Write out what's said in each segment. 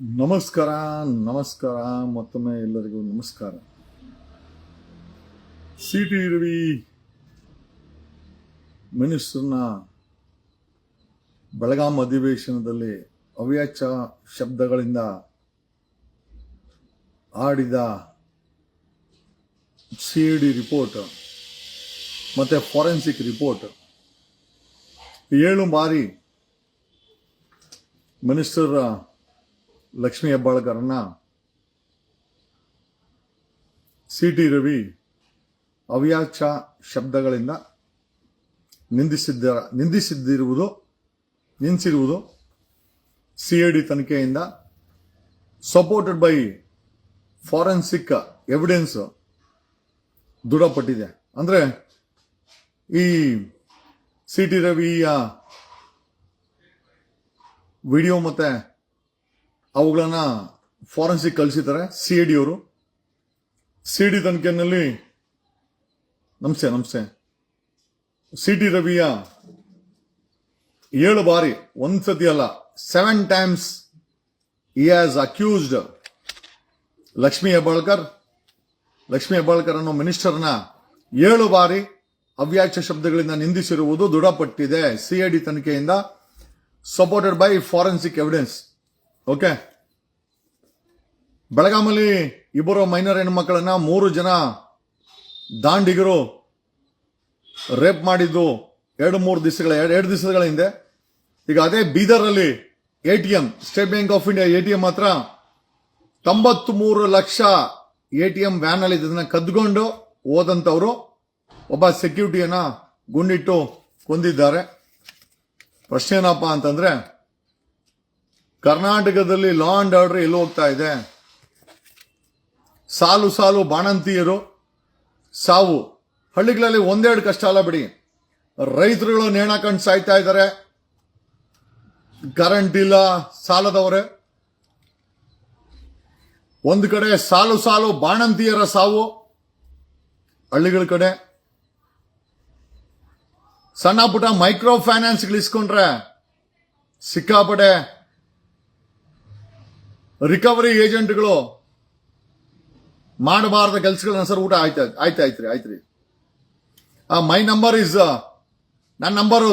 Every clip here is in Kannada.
ನಮಸ್ಕಾರ ನಮಸ್ಕಾರ, ಮತ್ತೊಮ್ಮೆ ಎಲ್ಲರಿಗೂ ನಮಸ್ಕಾರ. ಸಿ ಟಿ ರವಿ ಮಿನಿಸ್ಟರ್ನ ಬೆಳಗಾಂ ಅಧಿವೇಶನದಲ್ಲಿ ಅವ್ಯಾಚ ಶಬ್ದಗಳಿಂದ ಆಡಿದ ಸಿ ಡಿ ರಿಪೋರ್ಟ್, ಮತ್ತು ಫಾರೆನ್ಸಿಕ್ ರಿಪೋರ್ಟ್. ಏಳು ಬಾರಿ ಮಿನಿಸ್ಟರ್ ಲಕ್ಷ್ಮೀ ಹೆಬ್ಬಾಳ್ಕರನ್ನ ಸಿ ಟಿ ರವಿ ಅವ್ಯಾಚ ಶಬ್ದಗಳಿಂದ ನಿಂದಿಸಿದ್ದ, ನಿಂದಿಸಿದ್ದಿರುವುದು ನಿಂದಿಸಿರುವುದು ಸಿ ಐ ಡಿ ತನಿಖೆಯಿಂದ ಸಪೋರ್ಟೆಡ್ ಬೈ ಫಾರೆನ್ಸಿಕ್ ಎವಿಡೆನ್ಸ್ ದೃಢಪಟ್ಟಿದೆ. ಅಂದರೆ ಈ ಸಿ ಟಿ ರವಿಯ ವಿಡಿಯೋ ಮತ್ತೆ ಅವುಗಳನ್ನ ಫಾರೆನ್ಸಿಕ್ ಕಳಿಸಿದ್ದಾರೆ ಸಿ ಡಿ ಅವರು. ಸಿ ಡಿ ತನಿಖೆಯಲ್ಲಿ ನಮಸ್ತೆ ನಮಸ್ತೆ ಸಿ ಟಿ ರವಿಯ ಏಳು ಬಾರಿ, ಒಂದ್ಸತಿ ಅಲ್ಲ ಸೆವೆನ್ ಟೈಮ್ಸ್ ಈ ಹ್ಯಾಸ್ ಅಕ್ಯೂಸ್ಡ್ ಲಕ್ಷ್ಮೀ ಹೆಬ್ಬಾಳ್ಕರ್. ಲಕ್ಷ್ಮೀ ಹೆಬ್ಬಾಳ್ಕರ್ ಅನ್ನೋ ಮಿನಿಸ್ಟರ್ನ ಏಳು ಬಾರಿ ಅವ್ಯಾಚ್ಯ ಶಬ್ದಗಳಿಂದ ನಿಂದಿಸಿರುವುದು ದೃಢಪಟ್ಟಿದೆ. ಸಿಐಡಿ ತನಿಖೆಯಿಂದ supported by forensic evidence okay ಬೆಳಗಾಮಲ್ಲಿ ಇಬ್ಬರು ಮೈನರ್ ಹೆಣ್ಮಕ್ಕಳನ್ನ ಮೂರು ಜನ ದಾಂಡಿಗರು ರೇಪ್ ಮಾಡಿದ್ದು ಎರಡು ಮೂರು ದಿವಸಗಳ ಎರಡು ದಿವಸಗಳ ಹಿಂದೆ. ಈಗ ಅದೇ ಬೀದರಲ್ಲಿ A T M State Bank of India A T M ಹತ್ರ ತೊಂಬತ್ಮೂರು lakh A T M van ಅಲ್ಲಿ ಇದನ್ನ ಕದ್ಕೊಂಡು ಹೋದಂಥವರು ಒಬ್ಬ ಸೆಕ್ಯೂರಿಟಿಯನ್ನ ಗುಂಡಿಟ್ಟು ಕೊಂದಿದ್ದಾರೆ. ಪ್ರಶ್ನೆ ಏನಪ್ಪ ಅಂತಂದ್ರೆ, ಕರ್ನಾಟಕದಲ್ಲಿ ಲಾ ಅಂಡ್ ಆರ್ಡರ್ ಎಲ್ಲಿ ಹೋಗ್ತಾ ಇದೆ? ಸಾಲು ಸಾಲು ಬಾಣಂತಿಯರು, ಸಾವು. ಹಳ್ಳಿಗಳಲ್ಲಿ ಒಂದೆರಡು ಕಷ್ಟ ಅಲ್ಲ ಬಿಡಿ. ರೈತರುಗಳು ನೇಣಾಕೊಂಡು ಸಾಯ್ತಾ ಇದ್ದಾರೆ. ಕರೆಂಟ್ ಇಲ್ಲ ಸಾಲದವರೇ. ಒಂದು ಕಡೆ ಸಾಲು ಸಾಲು ಬಾಣಂತಿಯರ ಸಾವು, ಹಳ್ಳಿಗಳ ಕಡೆ. ಸಣ್ಣ ಪುಟ್ಟ ಮೈಕ್ರೋ ಫೈನಾನ್ಸ್ ಇಸ್ಕೊಂಡ್ರೆ ಸಿಕ್ಕಾಪಡೆ ರಿಕವರಿ ಏಜೆಂಟ್ಗಳು ಮಾಡಬಾರ್ದ ಕೆಲಸಗಳನ್ನ ಸರ್ ಊಟ ಆಯ್ತು ಆಯ್ತು ಆಯ್ತ್ರಿ ಆಯ್ತ್ರಿ. ಮೈ ನಂಬರ್ ಇಸ್ ನನ್ನ ನಂಬರು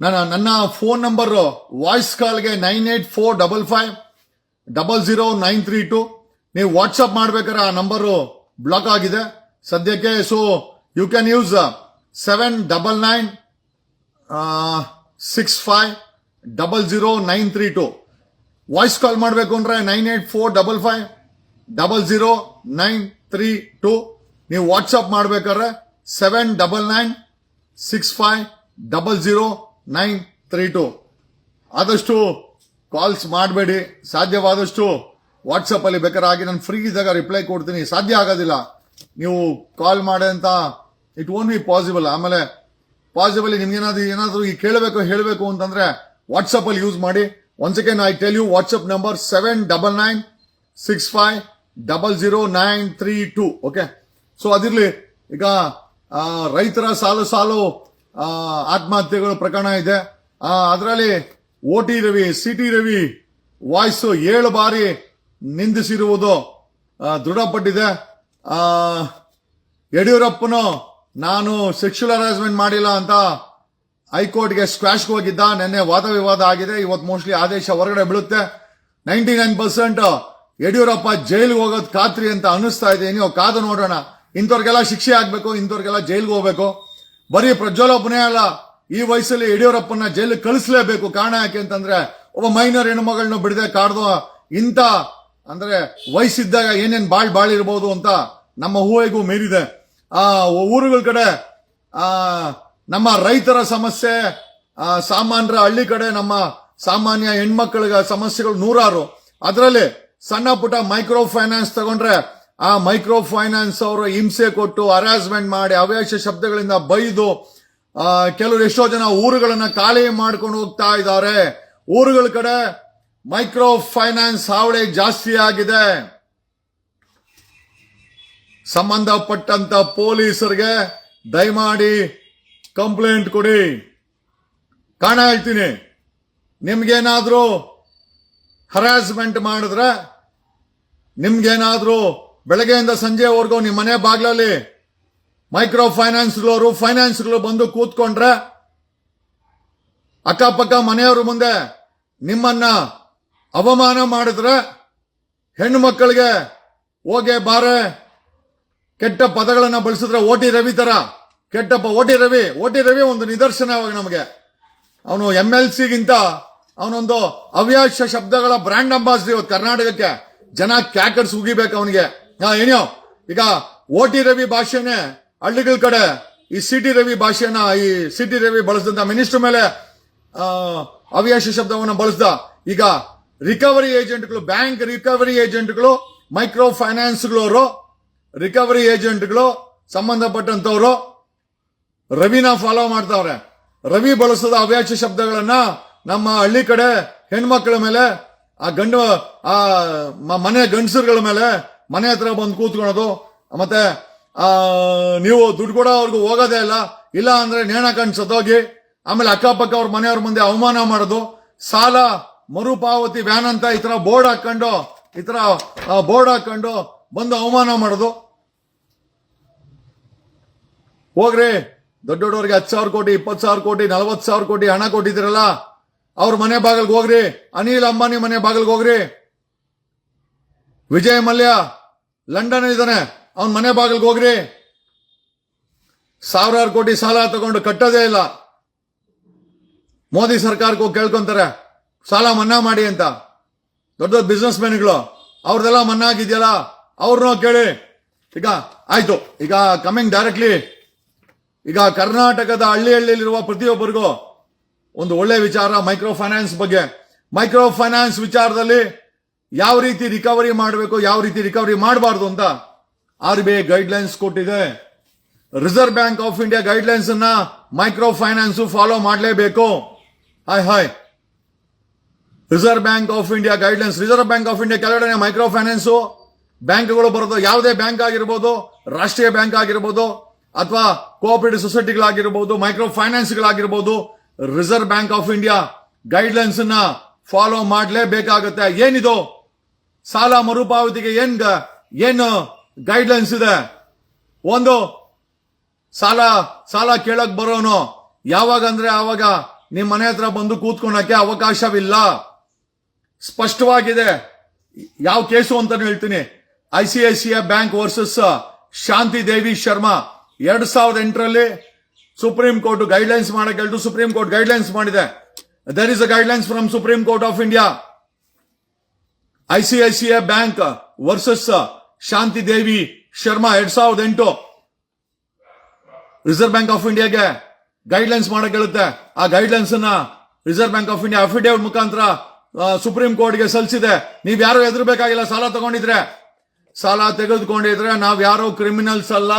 ನನ್ನ ನನ್ನ phone number voice ಕಾಲ್ಗೆ nine eight four double five double zero nine three two ನೀವು ವಾಟ್ಸಪ್ ಮಾಡ್ಬೇಕಾದ್ರೆ ಆ ನಂಬರು ಬ್ಲಾಕ್ ಆಗಿದೆ. ಸದ್ಯಕ್ಕೆ so you can use seven double nine six five double zero nine three two voice call ಮಾಡಬೇಕು ಅಂದ್ರೆ nine eight four double five double zero nine three two ನೀವು ವಾಟ್ಸಪ್ ಮಾಡಬೇಕಾದ್ರೆ seven double nine six five double zero nine three two ಆದಷ್ಟು ಕಾಲ್ಸ್ ಮಾಡಬೇಡಿ. ಸಾಧ್ಯವಾದಷ್ಟು ವಾಟ್ಸಪ್ ಅಲ್ಲಿ ಬೇಕಾದ್ರೆ ಆಗಿ ನಾನು ಫ್ರೀ ಇದ್ದಾಗ ರಿಪ್ಲೈ ಕೊಡ್ತೀನಿ. ಸಾಧ್ಯ ಆಗೋದಿಲ್ಲ. ನೀವು ಕಾಲ್ ಮಾಡಿ ಅಂತ ಇಟ್ ಓನ್ ಬಿ ಪಾಸಿಬಲ್ ಆಮೇಲೆ ಪಾಸಿಬಲ್ ನಿಮ್ಗೆ ಏನಾದರೂ ಏನಾದ್ರು ಈ ಕೇಳಬೇಕು, ಹೇಳಬೇಕು ಅಂತಂದ್ರೆ ವಾಟ್ಸಪ್ ಅಲ್ಲಿ ಯೂಸ್ ಮಾಡಿ. One second I tell you WhatsApp number seven double nine six five double zero nine three two okay so ಅದಿರಲಿ, ಈಗ ರೈತರ ಸಾಲು ಸಾಲು ಆತ್ಮಹತ್ಯೆಗಳ ಪ್ರಕರಣ ಇದೆ. ಅದರಲ್ಲಿ O T Ravi C T Ravi voice ಏಳು ಬಾರಿ ನಿಂದಿಸಿರುವುದು ದೃಢಪಟ್ಟಿದೆ. ಯಡಿಯೂರಪ್ಪನು, ನಾನು ಸೆಕ್ಷುಲ್ ಹರಾಸ್ಮೆಂಟ್ ಮಾಡಿಲ್ಲ ಅಂತ ಹೈಕೋರ್ಟ್ಗೆ ಸ್ಕ್ವಾಶ್ಗೆ ಹೋಗಿದ್ದ, ನಿನ್ನೆ ವಾದ ವಿವಾದ ಆಗಿದೆ. ಇವತ್ತು ಮೋಸ್ಟ್ಲಿ ಆದೇಶ ಹೊರಗಡೆ ಬೀಳುತ್ತೆ. ನೈಂಟಿ ನೈನ್ ಪರ್ಸೆಂಟ್ ಯಡಿಯೂರಪ್ಪ ಜೈಲ್ಗೆ ಹೋಗೋದು ಖಾತ್ರಿ ಅಂತ ಅನ್ನಿಸ್ತಾ ಇದೆ. ನೀವು ಕಾದು ನೋಡೋಣ. ಇಂಥವ್ರಿಗೆಲ್ಲ ಶಿಕ್ಷೆ ಆಗ್ಬೇಕು, ಇಂಥವ್ರಿಗೆಲ್ಲ ಜೈಲ್ಗೆ ಹೋಗ್ಬೇಕು. ಬರೀ ಪ್ರಜ್ವಲೊಬ್ಬನೇ ಅಲ್ಲ, ಈ ವಯಸ್ಸಲ್ಲಿ ಯಡಿಯೂರಪ್ಪನ ಜೈಲಿಗೆ ಕಳಿಸ್ಲೇಬೇಕು. ಕಾರಣ ಯಾಕೆ ಅಂತಂದ್ರೆ, ಒಬ್ಬ ಮೈನರ್ ಹೆಣ್ಮಗಳನ್ನ ಬಿಡದೆ ಕಾಡ್ದು. ಇಂಥ, ಅಂದ್ರೆ ವಯಸ್ಸಿದ್ದಾಗ ಏನೇನ್ ಬಾಳ್ ಬಾಳಿರ್ಬೋದು ಅಂತ ನಮ್ಮ ಊಹೆಗೂ ಮೀರಿದೆ. ಆ, ಊರುಗಳ ಕಡೆ, ಆ ನಮ್ಮ ರೈತರ ಸಮಸ್ಯೆ ಸಾಮಾನ್ಯರ ಹಳ್ಳಿ ಕಡೆ ನಮ್ಮ ಸಾಮಾನ್ಯ ಹೆಣ್ಮಕ್ಳಿಗೆ ಸಮಸ್ಯೆಗಳು ನೂರಾರು. ಅದರಲ್ಲಿ ಸಣ್ಣ ಪುಟ್ಟ ಮೈಕ್ರೋ ಫೈನಾನ್ಸ್ ತಗೊಂಡ್ರೆ ಆ ಮೈಕ್ರೋ ಫೈನಾನ್ಸ್ ಅವರು ಹಿಂಸೆ ಕೊಟ್ಟು ಹರಾಸ್ಮೆಂಟ್ ಮಾಡಿ ಅವ್ಯಾಶ ಶಬ್ದಗಳಿಂದ ಬೈದು ಕೆಲವರು ಎಷ್ಟೋ ಜನ ಊರುಗಳನ್ನ ಖಾಲಿ ಮಾಡ್ಕೊಂಡು ಹೋಗ್ತಾ ಇದ್ದಾರೆ. ಊರುಗಳ ಕಡೆ ಮೈಕ್ರೋ ಫೈನಾನ್ಸ್ ಹಾವಳಿ ಜಾಸ್ತಿ ಆಗಿದೆ. ಸಂಬಂಧಪಟ್ಟಂತ ಪೊಲೀಸರಿಗೆ ದಯಮಾಡಿ ಕಂಪ್ಲೇಂಟ್ ಕೊಡಿ. ಕಾಣ ಹೇಳ್ತೀನಿ. ನಿಮ್ಗೇನಾದ್ರೂ ಹರಾಸ್ಮೆಂಟ್ ಮಾಡಿದ್ರೆ, ನಿಮ್ಗೇನಾದ್ರೂ ಬೆಳಗ್ಗೆಯಿಂದ ಸಂಜೆವರೆಗೂ ನಿಮ್ಮ ಮನೆ ಬಾಗ್ಲಲ್ಲಿ ಮೈಕ್ರೋ ಫೈನಾನ್ಸ್ಗಳವರು ಫೈನಾನ್ಸ್ಗಳು ಬಂದು ಕೂತ್ಕೊಂಡ್ರೆ, ಅಕ್ಕಪಕ್ಕ ಮನೆಯವ್ರ ಮುಂದೆ ನಿಮ್ಮನ್ನ ಅವಮಾನ ಮಾಡಿದ್ರೆ ಹೆಣ್ಣು ಮಕ್ಕಳಿಗೆ ಹೋಗೆ ಬಾರೆ, ಕೆಟ್ಟ ಪದಗಳನ್ನು ಬಳಸಿದ್ರೆ ಓಟಿ ರವಿ ತರ ಕೆಟ್ಟಪ್ಪ, ಓಟಿ ರವಿ ಓಟಿ ರವಿ ಒಂದು ನಿದರ್ಶನ ಇವಾಗ ನಮಗೆ. ಅವನು ಎಂ ಎಲ್ ಸಿಗಿಂತ ಅವನೊಂದು ಅವ್ಯಾಶ ಶಬ್ದಗಳ ಬ್ರ್ಯಾಂಡ್ ಅಂಬಾಸಿಡರ್ ಇವತ್ತು ಕರ್ನಾಟಕಕ್ಕೆ. ಜನ ಕ್ಯಾಕರ್ಸ್ ಉಗಿಬೇಕು ಅವನಿಗೆ. ಏನೋ ಈಗ ಓಟಿ ರವಿ ಭಾಷೆನೆ ಹಳ್ಳಿಗಳ ಕಡೆ ಈ ಸಿಟಿ ರವಿ ಭಾಷೆನ ಈ ಸಿಟಿ ರವಿ ಬಳಸಿದಂತ ಮಿನಿಸ್ಟರ್ ಮೇಲೆ ಅವ್ಯಾಸ ಅವ್ಯಾಶ ಶಬ್ದವನ್ನು ಬಳಸ್ದ. ಈಗ ರಿಕವರಿ ಏಜೆಂಟ್ಗಳು ಬ್ಯಾಂಕ್ ರಿಕವರಿ ಏಜೆಂಟ್ಗಳು ಮೈಕ್ರೋ ಫೈನಾನ್ಸ್ಗಳವರು ರಿಕವರಿ ಏಜೆಂಟ್ಗಳು ಸಂಬಂಧಪಟ್ಟಂತವರು ರವಿನ ಫಾಲೋ ಮಾಡ್ತಾವ್ರೆ. ರವಿ ಬಳಸದ ಅವ್ಯಾಚ ಶಬ್ದಗಳನ್ನ ನಮ್ಮ ಹಳ್ಳಿ ಕಡೆ ಹೆಣ್ಮಕ್ಳ ಮೇಲೆ, ಆ ಗಂಡು, ಆ ಮನೆ ಗಂಡಸರುಗಳ ಮೇಲೆ ಮನೆ ಹತ್ರ ಬಂದು ಕೂತ್ಕೊಳೋದು, ಮತ್ತೆ, ಆ, ನೀವು ದುಡ್ಡು ಕೂಡ ಅವ್ರಿಗೂ ಹೋಗೋದೇ ಇಲ್ಲ. ಇಲ್ಲ ಅಂದ್ರೆ ನೇಣ ಕಂಡು ಸತ್ತೋಗಿ, ಆಮೇಲೆ ಅಕ್ಕಪಕ್ಕ ಅವ್ರ ಮನೆಯವ್ರ ಮುಂದೆ ಅವಮಾನ ಮಾಡೋದು, ಸಾಲ, ಮರುಪಾವತಿ ವ್ಯಾನ್ ಅಂತ ಈ ತರ ಬೋರ್ಡ್ ಹಾಕೊಂಡು, ಈ ತರ ಬೋರ್ಡ್ ಹಾಕೊಂಡು ಬಂದು ಅವಮಾನ ಮಾಡೋದು. ಹೋಗ್ರಿ. ದೊಡ್ಡ ದೊಡ್ಡವ್ರಿಗೆ ಹತ್ತು ಸಾವಿರ ಕೋಟಿ, ಇಪ್ಪತ್ತು ಸಾವಿರ ಕೋಟಿ, ನಲವತ್ತು ಸಾವಿರ ಕೋಟಿ ಹಣ ಕೊಟ್ಟಿದ್ದೀರಲ್ಲ, ಅವ್ರ ಮನೆ ಬಾಗಿಲ್ಗೆ ಹೋಗ್ರಿ. ಅನಿಲ್ ಅಂಬಾನಿ ಮನೆ ಬಾಗಿಲ್ಗೆ ಹೋಗ್ರಿ. ವಿಜಯ್ ಮಲ್ಯ, ಲಂಡನ್ ಇದ್ದಾನೆ, ಅವನ ಮನೆ ಬಾಗಿಲ್ಗೆ ಹೋಗ್ರಿ. ಸಾವಿರಾರು ಕೋಟಿ ಸಾಲ ತಗೊಂಡು ಕಟ್ಟೋದೇ ಇಲ್ಲ. ಮೋದಿ ಸರ್ಕಾರಕ್ಕೆ ಕೇಳ್ಕೊಂತಾರೆ, ಸಾಲ ಮನ್ನಾ ಮಾಡಿ ಅಂತ. ದೊಡ್ಡ ದೊಡ್ಡ ಬಿಸ್ನೆಸ್ ಮ್ಯಾನ್ಗಳು ಅವ್ರದೆಲ್ಲ ಮನ್ನಾ ಆಗಿದೆಯಲ್ಲ, ಅವ್ರನ್ನೂ ಕೇಳಿ. ಈಗ ಆಯ್ತು, ಈಗ ಕಮಿಂಗ್ ಡೈರೆಕ್ಟ್ಲಿ ಈಗ ಕರ್ನಾಟಕದ ಹಳ್ಳಿ ಹಳ್ಳಿಯಲ್ಲಿರುವ ಪ್ರತಿಯೊಬ್ಬರಿಗೂ ಒಂದು ಒಳ್ಳೆ ವಿಚಾರ ಮೈಕ್ರೋ ಫೈನಾನ್ಸ್ ಬಗ್ಗೆ. ಮೈಕ್ರೋ ಫೈನಾನ್ಸ್ ವಿಚಾರದಲ್ಲಿ ಯಾವ ರೀತಿ ರಿಕವರಿ ಮಾಡಬೇಕು, ಯಾವ ರೀತಿ ರಿಕವರಿ ಮಾಡಬಾರ್ದು ಅಂತ ಆರ್ ಬಿ ಐ ಗೈಡ್ಲೈನ್ಸ್ ಕೊಟ್ಟಿದೆ. Reserve Bank of India guidelines ಅನ್ನ ಮೈಕ್ರೋ ಫೈನಾನ್ಸ್ ಫಾಲೋ ಮಾಡಲೇಬೇಕು. Hi hi Reserve Bank of India guidelines Reserve Bank of India ಕೆಳಗಡೆ ಮೈಕ್ರೋ ಫೈನಾನ್ಸ್ ಬ್ಯಾಂಕ್ಗಳು ಬರೋದು ಯಾವುದೇ ಬ್ಯಾಂಕ್ ಆಗಿರ್ಬೋದು, ರಾಷ್ಟ್ರೀಯ ಬ್ಯಾಂಕ್ ಆಗಿರ್ಬೋದು ಅಥವಾ ಕೋಆಪರೇಟಿವ್ ಸೊಸೈಟಿಗಳಾಗಿರ್ಬೋದು micro ಫೈನಾನ್ಸ್ಗಳಾಗಿರ್ಬೋದು Reserve Bank of India guidelines ಅನ್ನ ಫಾಲೋ ಮಾಡಲೇಬೇಕಾಗುತ್ತೆ. ಏನಿದು? ಸಾಲ ಮರುಪಾವತಿಗೆ ಏನ್ ಏನು ಗೈಡ್ಲೈನ್ಸ್ ಇದೆ? ಒಂದು, ಸಾಲ ಸಾಲ ಕೇಳಕ್ ಬರೋನು. ಯಾವಾಗ ಅಂದ್ರೆ ಆವಾಗ ನಿಮ್ಮ ಮನೆ ಹತ್ರ ಬಂದು ಕೂತ್ಕೊಳಕ್ಕೆ ಅವಕಾಶವಿಲ್ಲ. ಸ್ಪಷ್ಟವಾಗಿದೆ. ಯಾವ ಕೇಸು ಅಂತ ಹೇಳ್ತೀನಿ. I C I C I bank versus Shanti Devi Sharma. ಎರಡ್ ಸಾವಿರದ ಎಂಟರಲ್ಲಿ ಸುಪ್ರೀಂ ಕೋರ್ಟ್ ಗೈಡ್ಲೈನ್ಸ್ ಮಾಡಕ್ಕೆ ಸುಪ್ರೀಂ ಕೋರ್ಟ್ ಗೈಡ್ಲೈನ್ಸ್ ಮಾಡಿದೆ. There is a guidelines from Supreme Court of India ICICI bank versus Shanti Devi Sharma ಎರಡ್ ಸಾವಿರದ ಎಂಟು. ರಿಸರ್ವ್ ಬ್ಯಾಂಕ್ ಆಫ್ ಇಂಡಿಯಾಗೆ ಗೈಡ್ಲೈನ್ಸ್ ಮಾಡಕ್ಕೆ ಹೇಳುತ್ತೆ. ಆ ಗೈಡ್ಲೈನ್ಸ್ ಅನ್ನ Reserve Bank of India affidavit ಮುಖಾಂತರ ಸುಪ್ರೀಂ ಕೋರ್ಟ್ಗೆ ಸಲ್ಲಿಸಿದೆ. ನೀವು ಯಾರು ಹೆದರ್ಬೇಕಾಗಿಲ್ಲ, ಸಾಲ ತಗೊಂಡಿದ್ರೆ. ಸಾಲ ತೆಗೆದುಕೊಂಡಿದ್ರೆ ನಾವ್ ಯಾರೋ ಕ್ರಿಮಿನಲ್ಸ್ ಅಲ್ಲ.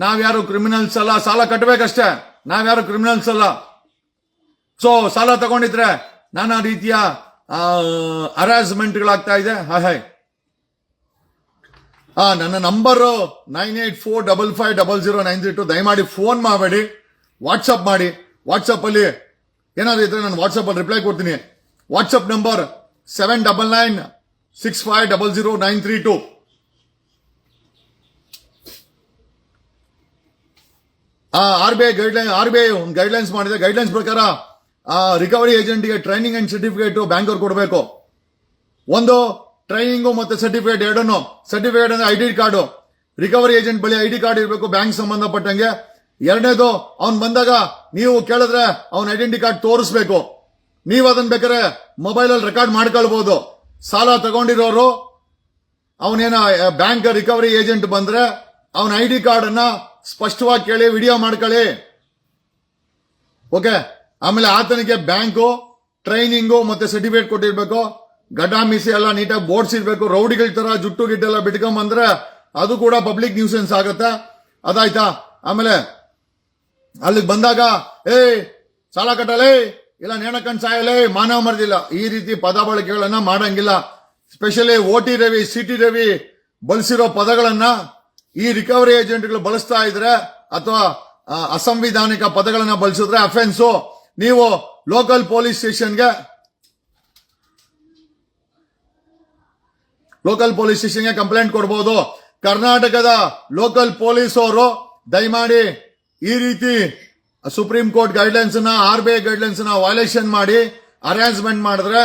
ನಾವ್ ಯಾರು ಕ್ರಿಮಿನಲ್ಸ್ ಅಲ್ಲ ಸಾಲ ಕಟ್ಟಬೇಕಷ್ಟೇ ನಾವ್ ಯಾರು ಕ್ರಿಮಿನಲ್ಸ್ ಅಲ್ಲ ಸೊ ಸಾಲ ತಗೊಂಡಿದ್ರೆ ನಾನಾ ರೀತಿಯ ಹರಾಸ್ಮೆಂಟ್ಗಳಾಗ್ತಾ ಇದೆ. ಹಾಯ್ ಆ, ನನ್ನ number nine eight four double five double zero nine three two ದಯಮಾಡಿ ಫೋನ್ ಮಾಡಬೇಡಿ. ವಾಟ್ಸಪ್ ಮಾಡಿ. ವಾಟ್ಸಪ್ ಅಲ್ಲಿ ಏನಾದ್ರು ಇದ್ರೆ ನಾನು ವಾಟ್ಸಪ್ ಅಲ್ಲಿ ರಿಪ್ಲೈ ಕೊಡ್ತೀನಿ. WhatsApp number seven double nine six five double zero nine three two R B I guideline R B I ಒಂದು ಗೈಡ್ಲೈನ್ಸ್ ಮಾಡಿದೆ. ಗೈಡ್ಲೈನ್ಸ್ ಪ್ರಕಾರ, ಆ ರಿಕವರಿ ಏಜೆಂಟ್ಗೆ ಟ್ರೈನಿಂಗ್ ಅಂಡ್ ಸರ್ಟಿಫಿಕೇಟ್ ಬ್ಯಾಂಕ್ ಅವ್ರು ಕೊಡಬೇಕು. ಒಂದು ಟ್ರೈನಿಂಗು ಮತ್ತೆ ಸರ್ಟಿಫಿಕೇಟ್ ಎರಡನ್ನು. ಸರ್ಟಿಫಿಕೇಟ್ ಅಂದ್ರೆ I D card recovery agent ಬಳಿ ಐ ಡಿ ಕಾರ್ಡ್ ಇರಬೇಕು, ಬ್ಯಾಂಕ್ ಸಂಬಂಧಪಟ್ಟಂಗೆ. ಎರಡನೇದು, ಅವ್ನು ಬಂದಾಗ ನೀವು ಕೇಳಿದ್ರೆ ಅವ್ನ ಐಡೆಂಟಿ ಕಾರ್ಡ್ ತೋರಿಸ್ಬೇಕು. ನೀವು ಅದನ್ನ ಬೇಕಾದ್ರೆ ಮೊಬೈಲ್ ಅಲ್ಲಿ ರೆಕಾರ್ಡ್ ಮಾಡ್ಕೊಳ್ಬಹುದು ಸಾಲ ತಗೊಂಡಿರೋರು, ಅವನೇನ, ಬ್ಯಾಂಕ್ ರಿಕವರಿ ಏಜೆಂಟ್ ಬಂದ್ರೆ, ಅವನ ಐ ಡಿ ಕಾರ್ಡ್ ಅನ್ನ ಸ್ಪಷ್ಟವಾಗಿ ಕೇಳಿ, ವಿಡಿಯೋ ಮಾಡ್ಕೊಳ್ಳಿ. ಓಕೆ? ಆಮೇಲೆ ಆತನಿಗೆ ಬ್ಯಾಂಕು, ಟ್ರೈನಿಂಗು ಮತ್ತೆ ಸರ್ಟಿಫಿಕೇಟ್ ಕೊಟ್ಟಿರ್ಬೇಕು. ಗಡ್ಡ ಮೀಸಿ ಎಲ್ಲ ನೀಟಾಗಿ ಬೋರ್ಡ್ಸ್ ಇರ್ಬೇಕು. ರೌಡಿಗಳ ತರ ಜುಟ್ಟು ಗಿಟ್ಟೆಲ್ಲ ಬಿಟ್ಕೊಂಬಂದ್ರೆ ಅದು ಕೂಡ ಪಬ್ಲಿಕ್ ನ್ಯೂಸೆನ್ಸ್ ಆಗತ್ತೆ. ಅದಾಯ್ತಾ? ಆಮೇಲೆ ಅಲ್ಲಿಗೆ ಬಂದಾಗ ಏ ಸಾಲ ಕಟ್ಟಲೇ? ಇಲ್ಲ, ನೇಣಕನ್ ಸಾಯಲೇ? ಮಾನವ ಮರ್ದಿಲ್ಲ ಈ ರೀತಿ ಪದ ಬಳಕೆಗಳನ್ನ ಮಾಡಂಗಿಲ್ಲ. Specially OT Ravi, C T ಬಳಸಿರೋ ಪದಗಳನ್ನ ಈ ರಿಕವರಿ ಏಜೆಂಟ್ಗಳು ಬಳಸ್ತಾ ಇದ್ರೆ ಅಥವಾ ಅಸಂವಿಧಾನಿಕ ಪದಗಳನ್ನ ಬಳಸಿದ್ರೆ ಅಫೆನ್ಸು ನೀವು ಲೋಕಲ್ ಪೊಲೀಸ್ ಸ್ಟೇಷನ್ಗೆ ಲೋಕಲ್ ಪೊಲೀಸ್ ಸ್ಟೇಷನ್ಗೆ ಕಂಪ್ಲೇಂಟ್ ಕೊಡ್ಬೋದು. ಕರ್ನಾಟಕದ ಲೋಕಲ್ ಪೊಲೀಸ್ ಅವರು ದಯಮಾಡಿ ಈ ರೀತಿ ಸುಪ್ರೀಂ ಕೋರ್ಟ್ ಗೈಡ್ಲೈನ್ಸ್ನ ಆರ್ ಬಿ ಐ ಗೈಡ್ಲೈನ್ಸ್ನ ವೈಲೇಷನ್ ಮಾಡಿ ಅರೇಂಜ್ಮೆಂಟ್ ಮಾಡಿದ್ರೆ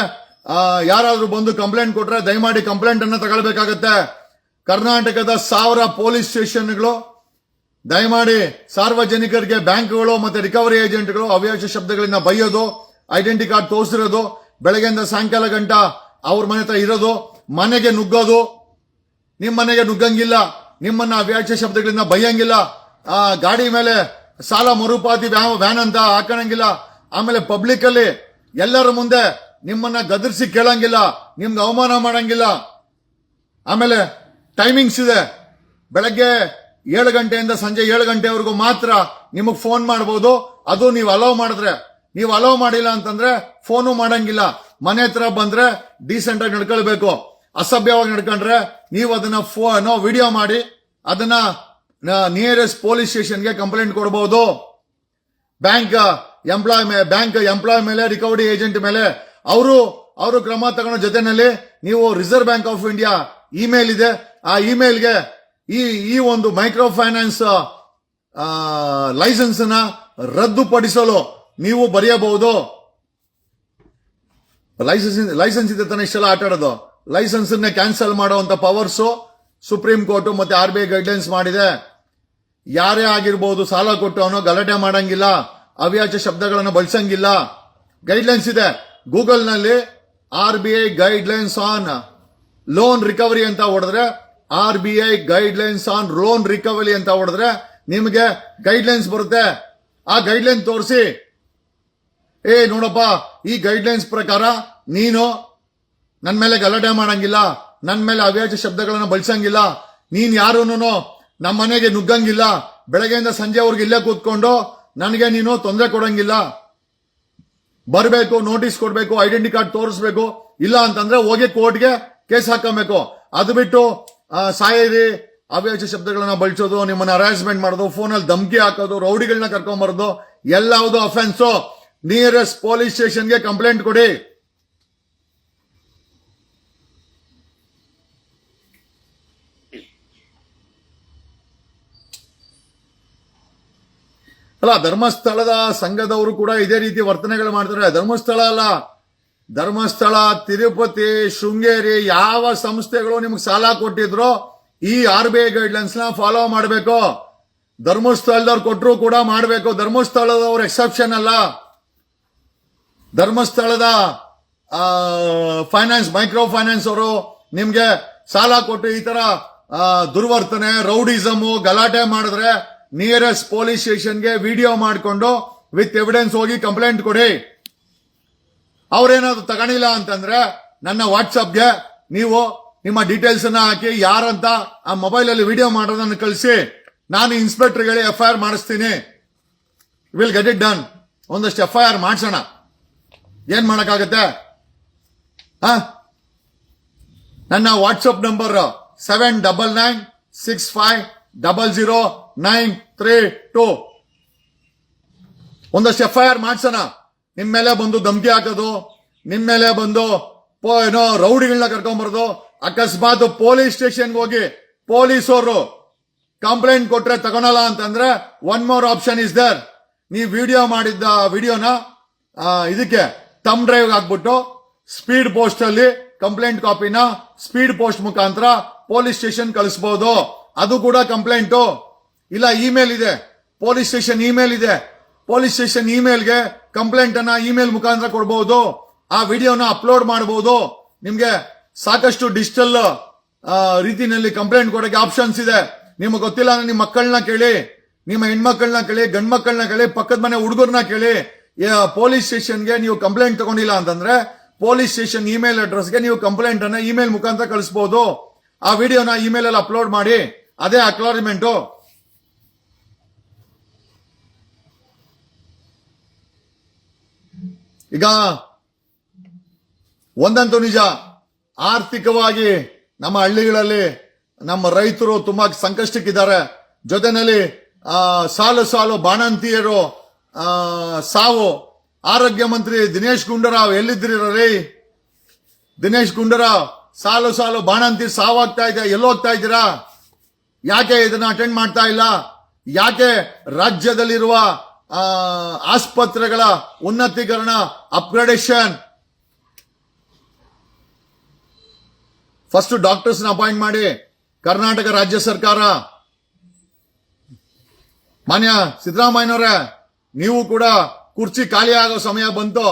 ಯಾರಾದರೂ ಬಂದು ಕಂಪ್ಲೇಂಟ್ ಕೊಟ್ರೆ ದಯಮಾಡಿ ಕಂಪ್ಲೇಂಟ್ ಅನ್ನ ತಗೊಳ್ಬೇಕಾಗತ್ತೆ. ಕರ್ನಾಟಕದ ಸಾವಿರ ಪೊಲೀಸ್ ಸ್ಟೇಷನ್ಗಳು, ದಯಮಾಡಿ ಸಾರ್ವಜನಿಕರಿಗೆ ಬ್ಯಾಂಕ್ಗಳು ಮತ್ತೆ ರಿಕವರಿ ಏಜೆಂಟ್ಗಳು ಅವ್ಯಾಶ ಶಬ್ದಗಳಿಂದ ಬೈಯೋದು, ಐಡೆಂಟಿ ಕಾರ್ಡ್ ತೋರಿಸಿರೋದು, ಬೆಳಗ್ಗೆಯಿಂದ ಸಾಯಂಕಾಲ ಗಂಟ ಅವ್ರ ಮನೆ ಹತ್ರ ಇರೋದು, ಮನೆಗೆ ನುಗ್ಗೋದು. ನಿಮ್ಮ ಮನೆಗೆ ನುಗ್ಗಂಗಿಲ್ಲ, ನಿಮ್ಮನ್ನ ಅವ್ಯಾಜ್ಯ ಶಬ್ದಗಳಿಂದ ಬೈಯಂಗಿಲ್ಲ, ಆ ಗಾಡಿ ಮೇಲೆ ಸಾಲ ಮರುಪಾತಿ ವ್ಯಾ- ವ್ಯಾನ್ ಅಂತ ಹಾಕಣಂಗಿಲ್ಲ, ಆಮೇಲೆ ಪಬ್ಲಿಕ್ ಅಲ್ಲಿ ಎಲ್ಲರ ಮುಂದೆ ನಿಮ್ಮನ್ನ ಗದರಿಸಿ ಕೇಳಂಗಿಲ್ಲ, ನಿಮ್ಗೆ ಅವಮಾನ ಮಾಡಂಗಿಲ್ಲ. ಆಮೇಲೆ ಟೈಮಿಂಗ್ಸ್ ಇದೆ. ಬೆಳಗ್ಗೆ ಏಳು ಗಂಟೆಯಿಂದ ಸಂಜೆ ಏಳು ಗಂಟೆವರೆಗೂ ಮಾತ್ರ ನಿಮಗೆ ಫೋನ್ ಮಾಡಬಹುದು ಅದು ನೀವು ಅಲೋ ಮಾಡಿದ್ರೆ. ನೀವು ಅಲೋವ್ ಮಾಡಿಲ್ಲ ಅಂತಂದ್ರೆ ಫೋನು ಮಾಡಂಗಿಲ್ಲ. ಮನೆ ಹತ್ರ ಬಂದ್ರೆ ಡೀಸೆಂಟ್ ಆಗಿ ನಡ್ಕೊಳ್ಬೇಕು. ಅಸಭ್ಯವಾಗಿ ನಡ್ಕೊಂಡ್ರೆ ನೀವು ಅದನ್ನ ಫೋನ್ ವಿಡಿಯೋ ಮಾಡಿ, ಅದನ್ನ ನಿಯರೆಸ್ಟ್ ಪೊಲೀಸ್ ಸ್ಟೇಷನ್ಗೆ ಕಂಪ್ಲೇಂಟ್ ಕೊಡಬಹುದು ಬ್ಯಾಂಕ್ ಎಂಪ್ಲಾಯ್ ಬ್ಯಾಂಕ್ ಎಂಪ್ಲಾಯ್ ಮೇಲೆ ರಿಕವರಿ ಏಜೆಂಟ್ ಮೇಲೆ, ಅವರು ಅವರು ಕ್ರಮ ತಗೊಳ್ಳೋ ಜೊತೆನಲ್ಲಿ ನೀವು Reserve Bank of India email ಇದೆ. ಆ ಇಮೇಲ್ಗೆ ಈ ಈ ಒಂದು ಮೈಕ್ರೋ ಫೈನಾನ್ಸ್ ಲೈಸೆನ್ಸ್ ರದ್ದುಪಡಿಸಲು ನೀವು ಬರೆಯಬಹುದು. ಲೈಸೆನ್ಸ್ ಲೈಸೆನ್ಸ್ ಇದೆ ತಾನೆ ಇಷ್ಟೆಲ್ಲ ಆಟ ಆಡೋದು. ಲೈಸೆನ್ಸ್ ಕ್ಯಾನ್ಸಲ್ ಮಾಡುವಂತ ಪವರ್ಸ್ ಸುಪ್ರೀಂ ಕೋರ್ಟ್ ಮತ್ತೆ ಆರ್ ಬಿ ಐ ಗೈಡ್ಲೈನ್ಸ್ ಮಾಡಿದೆ. ಯಾರೇ ಆಗಿರ್ಬೋದು ಸಾಲ ಕೊಟ್ಟು ಅವನು ಗಲಾಟೆ ಮಾಡಂಗಿಲ್ಲ ಅವ್ಯಾಚ ಶಬ್ದಗಳನ್ನು ಬಳಸಂಗಿಲ್ಲ. ಗೈಡ್ಲೈನ್ಸ್ ಇದೆ. ಗೂಗಲ್ನಲ್ಲಿ R B I guidelines on loan recovery ಅಂತ ಹೊಡೆದ್ರೆ R B I guidelines on loan recovery ಅಂತ ಹೊಡೆದ್ರೆ ನಿಮಗೆ ಗೈಡ್ಲೈನ್ಸ್ ಬರುತ್ತೆ. ಆ ಗೈಡ್ಲೈನ್ ತೋರಿಸಿ. ಏ, ನೋಡಪ್ಪ, ಈ ಗೈಡ್ಲೈನ್ಸ್ ಪ್ರಕಾರ ನೀನು ನನ್ನ ಮೇಲೆ ಗಲಾಟೆ ಮಾಡಂಗಿಲ್ಲ ನನ್ನ ಮೇಲೆ ಅವ್ಯಾಜ ಶಬ್ದಗಳನ್ನು ಬಳಸಂಗಿಲ್ಲ, ನೀನ್ ಯಾರೂನು ನಮ್ಮ ಮನೆಗೆ ನುಗ್ಗಂಗಿಲ್ಲ, ಬೆಳಗ್ಗೆಯಿಂದ ಸಂಜೆವರೆಗೆ ಇಲ್ಲೇ ಕೂತ್ಕೊಂಡು ನನಗೆ ನೀನು ತೊಂದರೆ ಕೊಡಂಗಿಲ್ಲ. ಬರಬೇಕು ನೋಟಿಸ್ ಕೊಡಬೇಕು ಐಡೆಂಟಿ ಕಾರ್ಡ್ ತೋರಿಸ್ಬೇಕು, ಇಲ್ಲ ಅಂತಂದ್ರೆ ಹೋಗಿ ಕೋರ್ಟ್ಗೆ ಕೇಸ್ ಹಾಕಬೇಕು. ಅದು ಬಿಟ್ಟು ಸಾಯಿರಿ ಅವ್ಯಾಜ ಶಬ್ದಗಳನ್ನ ಬಳಸೋದು, ನಿಮ್ಮನ್ನ ಹರಾಸ್ಮೆಂಟ್ ಮಾಡೋದು ಫೋನಲ್ಲಿ ಧಮಕಿ ಹಾಕೋದು ರೌಡಿಗಳನ್ನ ಕರ್ಕೊಂಬರೋದು ಎಲ್ಲವುದು ಅಫೆನ್ಸು ನಿಯರೆಸ್ಟ್ ಪೊಲೀಸ್ ಸ್ಟೇಷನ್ಗೆ ಕಂಪ್ಲೇಂಟ್ ಕೊಡಿ. ಅಲ್ಲ, ಧರ್ಮಸ್ಥಳದ ಸಂಘದವರು ಕೂಡ ಇದೇ ರೀತಿ ವರ್ತನೆಗಳು ಮಾಡ್ತಾರೆ. ಧರ್ಮಸ್ಥಳ ಅಲ್ಲ. ಧರ್ಮಸ್ಥಳ, ತಿರುಪತಿ, ಶೃಂಗೇರಿ ಯಾವ ಸಂಸ್ಥೆಗಳು ನಿಮ್ಗೆ ಸಾಲ ಕೊಟ್ಟಿದ್ರು ಈ ಆರ್ ಬಿ ಐ ಗೈಡ್ಲೈನ್ಸ್ನ ಫಾಲೋ ಮಾಡಬೇಕು. ಧರ್ಮಸ್ಥಳದವ್ರು ಕೊಟ್ಟರು ಕೂಡ ಮಾಡಬೇಕು. ಧರ್ಮಸ್ಥಳದವ್ರು ಎಕ್ಸೆಪ್ಷನ್ ಅಲ್ಲ. ಧರ್ಮಸ್ಥಳದ ಫೈನಾನ್ಸ್ ಮೈಕ್ರೋ ಫೈನಾನ್ಸ್ ಅವರು ನಿಮ್ಗೆ ಸಾಲ ಕೊಟ್ಟು ಈ ತರ ದುರ್ವರ್ತನೆ ರೌಡಿಸಮ್ ಗಲಾಟೆ ಮಾಡಿದ್ರೆ ನಿಯರೆಸ್ಟ್ ಪೊಲೀಸ್ ಸ್ಟೇಷನ್ಗೆ ವಿಡಿಯೋ ಮಾಡಿಕೊಂಡು ವಿತ್ ಎವಿಡೆನ್ಸ್ ಹೋಗಿ ಕಂಪ್ಲೇಂಟ್ ಕೊಡಿ. ಅವ್ರೇನಾದ್ರು ತಗೊಳಿಲ್ಲ ಅಂತಂದ್ರೆ ನನ್ನ ವಾಟ್ಸಪ್ಗೆ ನೀವು ನಿಮ್ಮ ಡೀಟೇಲ್ಸ್ ಅನ್ನ ಹಾಕಿ ಯಾರಂತ ಆ ಮೊಬೈಲ್ ಅಲ್ಲಿ ವಿಡಿಯೋ ಮಾಡೋದನ್ನು ಕಳಿಸಿ, ನಾನು ಇನ್ಸ್ಪೆಕ್ಟರ್ಗೆ ಎಫ್ ಐ ಆರ್ ಮಾಡಿಸ್ತೀನಿ. ವಿಲ್ ಗೆಟ್ ಇಟ್ ಡನ್ ಒಂದಷ್ಟು ಎಫ್ ಐ ಆರ್ ಮಾಡಿಸೋಣ. ಏನ್ ಮಾಡಕ್ಕಾಗತ್ತೆ? ನನ್ನ WhatsApp number seven double nine six five double zero nine three two ಒಂದಷ್ಟು ಎಫ್ ಐ ಆರ್ ಮಾಡ್ಸೋಣ. ನಿಮ್ ಮೇಲೆ ಬಂದು ಧಮಕಿ ಹಾಕೋದು ನಿಮ್ಮ ಮೇಲೆ ಬಂದು ಏನೋ ರೌಡಿಗಳನ್ನ ಕರ್ಕೊಂಬರೋದು ಅಕಸ್ಮಾತ್ ಪೊಲೀಸ್ ಸ್ಟೇಷನ್ಗೆ ಹೋಗಿ ಪೊಲೀಸರು ಕಂಪ್ಲೇಂಟ್ ಕೊಟ್ರೆ ತಗೊಳಲ್ಲ ಅಂತಂದ್ರೆ one more option is there ನೀವು ವಿಡಿಯೋ ಮಾಡಿದ್ದ ವಿಡಿಯೋನ ಇದಕ್ಕೆ ತಮ್ ಡ್ರೈವ್ ಹಾಕ್ಬಿಟ್ಟು ಸ್ಪೀಡ್ ಪೋಸ್ಟ್ ಅಲ್ಲಿ ಕಂಪ್ಲೇಂಟ್ ಕಾಪಿನ ಸ್ಪೀಡ್ ಪೋಸ್ಟ್ ಮುಖಾಂತರ ಪೊಲೀಸ್ ಸ್ಟೇಷನ್ ಕಳಿಸಬಹುದು ಅದು ಕೂಡ ಕಂಪ್ಲೇಂಟು ಇಲ್ಲ ಇಮೇಲ್ ಇದೆ. ಪೊಲೀಸ್ ಸ್ಟೇಷನ್ ಇಮೇಲ್ ಇದೆ. ಪೊಲೀಸ್ ಸ್ಟೇಷನ್ ಇಮೇಲ್ಗೆ ಕಂಪ್ಲೇಂಟ್ ಅನ್ನ ಇಮೇಲ್ ಮುಖಾಂತರ ಕೊಡಬಹುದು ಆ ವಿಡಿಯೋನ ಅಪ್ಲೋಡ್ ಮಾಡಬಹುದು ನಿಮ್ಗೆ ಸಾಕಷ್ಟು ಡಿಜಿಟಲ್ ರೀತಿನಲ್ಲಿ ಕಂಪ್ಲೇಂಟ್ ಕೊಡಕ್ಕೆ ಆಪ್ಷನ್ಸ್ ಇದೆ. ನಿಮಗೆ ಗೊತ್ತಿಲ್ಲ ಅಂದ್ರೆ ನಿಮ್ಮ ಮಕ್ಕಳನ್ನ ಕೇಳಿ, ನಿಮ್ಮ ಹೆಣ್ಮಕ್ಳನ್ನ ಕೇಳಿ ಗಂಡ್ ಮಕ್ಕಳನ್ನ ಕೇಳಿ, ಪಕ್ಕದ ಮನೆ ಹುಡುಗರನ್ನ ಕೇಳಿ ಪೊಲೀಸ್ ಸ್ಟೇಷನ್ಗೆ ನೀವು ಕಂಪ್ಲೇಂಟ್ ತಗೊಂಡಿಲ್ಲ ಅಂತಂದ್ರೆ ಪೊಲೀಸ್ ಸ್ಟೇಷನ್ ಇಮೇಲ್ ಅಡ್ರೆಸ್ಗೆ ನೀವು ಕಂಪ್ಲೇಂಟ್ ಅನ್ನ ಇಮೇಲ್ ಮುಖಾಂತರ ಕಳಿಸಬಹುದು ಆ ವಿಡಿಯೋನ ಇಮೇಲ್ ಅಲ್ಲಿ ಅಪ್ಲೋಡ್ ಮಾಡಿ, ಅದೇ ಅಕ್ಲಾರಿಮೆಂಟು ಈಗ ಒಂದಂತೂ ನಿಜ. ಆರ್ಥಿಕವಾಗಿ ನಮ್ಮ ಹಳ್ಳಿಗಳಲ್ಲಿ ನಮ್ಮ ರೈತರು ತುಂಬಾ ಸಂಕಷ್ಟಕ್ಕಿದ್ದಾರೆ. ಜೊತೆನಲ್ಲಿ ಆ, ಸಾಲು ಸಾಲು ಬಾಣಂತಿಯರು ಸಾವು. ಆರೋಗ್ಯ ಮಂತ್ರಿ ದಿನೇಶ್ ಗುಂಡೂರಾವ್ ಎಲ್ಲಿದ್ದೀರ ರೀ? ದಿನೇಶ್ ಗುಂಡೂರಾವ್ ಸಾಲು ಸಾಲು ಬಾಣಂತಿ ಸಾವಾಗ್ತಾ ಇದೆ ಎಲ್ಲೋಗ್ತಾ ಇದ್ದೀರಾ? ಯಾಕೆ ಇದನ್ನ ಅಟೆಂಡ್ ಮಾಡ್ತಾ ಇಲ್ಲ? ಯಾಕೆ ರಾಜ್ಯದಲ್ಲಿರುವ ಆಸ್ಪತ್ರೆಗಳ ಉನ್ನತೀಕರಣ ಅಪ್ಗ್ರೇಡೇಷನ್ ಫಸ್ಟ್ ಡಾಕ್ಟರ್ಸ್ ಅಪಾಯಿಂಟ್ ಮಾಡಿ, ಕರ್ನಾಟಕ ರಾಜ್ಯ ಸರ್ಕಾರ. ಮಾನ್ಯ ಸಿದ್ದರಾಮಯ್ಯನವರೇ, ನೀವು ಕೂಡ ಕುರ್ಚಿ ಖಾಲಿ ಆಗೋ ಸಮಯ ಬಂತು.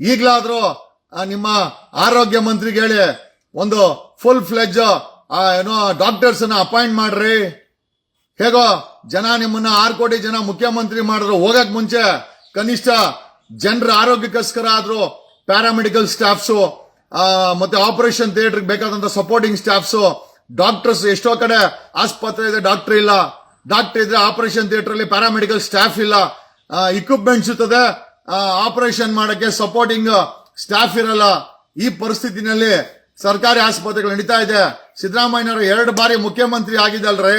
ಈಗಲಾದರೂ ನಿಮ್ಮ ಆರೋಗ್ಯ ಮಂತ್ರಿಗೆ ಹೇಳಿ ಒಂದು ಫುಲ್ ಫ್ಲೆಜ್ ಏನೋ ಡಾಕ್ಟರ್ಸ್ ಅಪಾಯಿಂಟ್ ಮಾಡ್ರಿ. ಹೇಗೋ ಜನ ನಿಮ್ಮನ್ನ ಆರು ಕೋಟಿ ಜನ ಮುಖ್ಯಮಂತ್ರಿ ಮಾಡಿದ್ರು ಹೋಗಕ್ ಮುಂಚೆ ಕನಿಷ್ಠ ಜನರ ಆರೋಗ್ಯಕ್ಕೋಸ್ಕರ ಆದ್ರೂ ಪ್ಯಾರಾಮೆಡಿಕಲ್ ಸ್ಟಾಫ್ಸು ಮತ್ತೆ ಆಪರೇಷನ್ ಥಿಯೇಟರ್ ಬೇಕಾದಂತ ಸಪೋರ್ಟಿಂಗ್ ಸ್ಟಾಫ್ಸು ಡಾಕ್ಟರ್ಸ್ ಎಷ್ಟೋ ಕಡೆ ಆಸ್ಪತ್ರೆ ಇದೆ ಡಾಕ್ಟರ್ ಇಲ್ಲ. ಡಾಕ್ಟರ್ ಇದ್ರೆ ಆಪರೇಷನ್ ಥಿಯೇಟರ್ ಅಲ್ಲಿ ಪ್ಯಾರಾಮೆಡಿಕಲ್ ಸ್ಟಾಫ್ ಇಲ್ಲ. ಇಕ್ವಿಪ್ಮೆಂಟ್ಸ್ ಇರ್ತದೆ ಆಪರೇಷನ್ ಮಾಡಕ್ಕೆ ಸಪೋರ್ಟಿಂಗ್ ಸ್ಟಾಫ್ ಇರಲ್ಲ. ಈ ಪರಿಸ್ಥಿತಿನಲ್ಲಿ ಸರ್ಕಾರಿ ಆಸ್ಪತ್ರೆಗಳು ನಡೀತಾ ಇದೆ. ಸಿದ್ದರಾಮಯ್ಯನವರು ಎರಡು ಬಾರಿ ಮುಖ್ಯಮಂತ್ರಿ ಆಗಿದ್ದಲ್ರೇ?